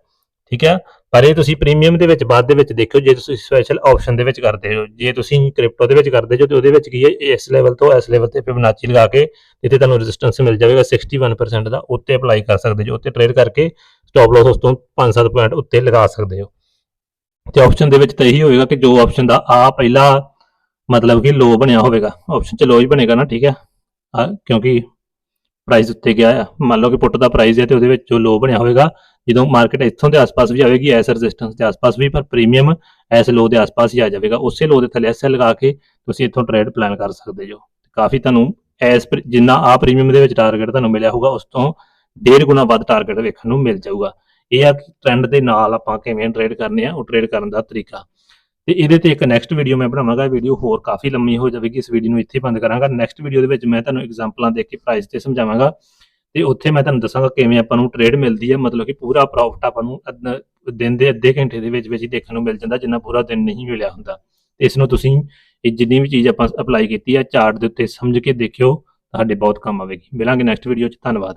ਠੀਕ ਹੈ ਪਰ ਇਹ ਤੁਸੀਂ ਪ੍ਰੀਮੀਅਮ ਦੇ ਵਿੱਚ, ਬਾਅਦ ਦੇ ਵਿੱਚ ਦੇਖਿਓ, ਜੇ ਤੁਸੀਂ ਸਪੈਸ਼ਲ ਆਪਸ਼ਨ ਦੇ ਵਿੱਚ ਕਰਦੇ ਹੋ, ਜੇ ਤੁਸੀਂ ਕ੍ਰਿਪਟੋ ਦੇ ਵਿੱਚ ਕਰਦੇ ਹੋ ਤੇ ਉਹਦੇ ਵਿੱਚ ਕੀ ਹੈ, ਇਸ ਲੈਵਲ ਤੋਂ ਇਸ ਲੈਵਲ ਤੇ ਫਿਬੋਨਾਚੀ ਲਗਾ ਕੇ ਇੱਥੇ ਤੁਹਾਨੂੰ ਰੈਜ਼ਿਸਟੈਂਸ ਮਿਲ ਜਾਵੇਗਾ 61% ਦਾ ਉੱਤੇ ਅਪਲਾਈ ਕਰ ਸਕਦੇ ਜੋ ਉੱਤੇ ਟ੍ਰੇਡ ਕਰਕੇ ਸਟਾਪ ਲਾਸ ਉਸ ਤੋਂ 5-7 ਪੁਆਇੰਟ ਉੱਤੇ ਲਗਾ ਸਕਦੇ ਹੋ। ਤੇ ਆਪਸ਼ਨ ਦੇ ਵਿੱਚ ਤਾਂ ਇਹੀ ਹੋਵੇਗਾ ਕਿ ਜੋ ਆਪਸ਼ਨ ਦਾ ਆ ਪਹਿਲਾ ਮਤਲਬ ਕਿ ਲੋ ਬਣਿਆ ਹੋਵੇਗਾ ਆਪਸ਼ਨ ਚ ਲੋ ਹੀ ਬਣੇਗਾ ਨਾ, ਠੀਕ ਹੈ? ਕਿਉਂਕਿ ਪ੍ਰਾਈਸ ਉੱਤੇ ਗਿਆ ਆ। ਮੰਨ ਲਓ ਕਿ ਪੁੱਟ ਦਾ ਪ੍ਰਾਈਸ ਹੈ ਤੇ ਉਹਦੇ ਵਿੱਚ ਜੋ ਲੋ ਬਣਿਆ ਹੋਵੇਗਾ, ਜਦੋਂ ਮਾਰਕੀਟ ਇੱਥੋਂ ਦੇ ਆਸ-ਪਾਸ ਵੀ ਆਵੇਗੀ ਐਸ ਰੈਜ਼ਿਸਟੈਂਸ ਦੇ ਆਸ-ਪਾਸ ਵੀ, ਪਰ ਪ੍ਰੀਮੀਅਮ ਐਸ ਲੋ ਦੇ ਆਸ-ਪਾਸ ਹੀ ਆ ਜਾਵੇਗਾ। ਉਸੇ ਲੋ ਦੇ ਥੱਲੇ ਐਸਐਲ ਲਗਾ ਕੇ ਤੁਸੀਂ ਇੱਥੋਂ ਟ੍ਰੇਡ ਪਲਾਨ ਕਰ ਸਕਦੇ ਹੋ। ਕਾਫੀ ਤੁਹਾਨੂੰ ਐਸ ਜਿੰਨਾ ਆ ਪ੍ਰੀਮੀਅਮ ਦੇ ਵਿੱਚ ਟਾਰਗੇਟ ਤੁਹਾਨੂੰ ਮਿਲਿਆ ਹੋਊਗਾ, ਉਸ ਤੋਂ ਡੇਢ ਗੁਣਾ ਵੱਧ ਟਾਰਗੇਟ ਵੇਖਣ ਨੂੰ ਮਿਲ ਜਾਊਗਾ। ਇਹ ਆ ਕਿ ਟ੍ਰੈਂਡ ਦੇ ਨਾਲ ਆਪਾਂ ਕਿਵੇਂ ਟ੍ਰੇਡ ਕਰਨੇ ਆ, ਉਹ ਟ੍ਰੇਡ ਕਰਨ ਦਾ ਤਰੀਕਾ। ਤੇ ਇਹਦੇ ਤੇ ਇੱਕ ਨੈਕਸਟ ਵੀਡੀਓ ਮੈਂ ਬਣਾਵਾਂਗਾ ਵੀਡੀਓ ਹੋਰ ਕਾਫੀ ਲੰਮੀ ਹੋ ਜਾਵੇਗੀ, ਇਸ ਵੀਡੀਓ ਨੂੰ ਇੱਥੇ ਬੰਦ ਕਰਾਂਗਾ। ਨੈਕਸਟ ਵੀਡੀਓ ਦੇ ਵਿੱਚ ਮੈਂ ਤੁਹਾਨੂੰ ਐਗਜ਼ਾਮਪਲਾਂ ਦੇ ਕੇ ਪ੍ਰਾਈਸ ਤੇ ਸਮਝਾਵਾਂਗਾ। ਤੇ ਉੱਥੇ ਮੈਂ ਤੁਹਾਨੂੰ ਦੱਸਾਂਗਾ ਕਿਵੇਂ ਆਪਾਂ ਨੂੰ ਟ੍ਰੇਡ ਮਿਲਦੀ ਹੈ, ਮਤਲਬ ਕਿ ਪੂਰਾ ਪ੍ਰੋਫਿਟ ਆਪਾਂ ਨੂੰ ਦਿਨ ਦੇ ਅੱਧੇ ਘੰਟੇ ਦੇ ਵਿੱਚ ਵਿੱਚ ਹੀ ਦੇਖਣ ਨੂੰ ਮਿਲ ਜਾਂਦਾ, ਜਿੰਨਾ ਪੂਰਾ ਦਿਨ ਨਹੀਂ ਮਿਲਿਆ ਹੁੰਦਾ। ਤੇ ਇਸ ਨੂੰ ਤੁਸੀਂ ਇਹ ਜਿੰਨੀ ਵੀ ਚੀਜ਼ ਆਪਾਂ ਅਪਲਾਈ ਕੀਤੀ ਹੈ ਚਾਰਟ ਦੇ ਉੱਤੇ ਸਮਝ ਕੇ ਦੇਖਿਓ, ਤੁਹਾਡੇ ਬਹੁਤ ਕੰਮ ਆਵੇਗੀ। ਮਿਲਾਂਗੇ ਨੈਕਸਟ ਵੀਡੀਓ 'ਚ, ਧੰਨਵਾਦ।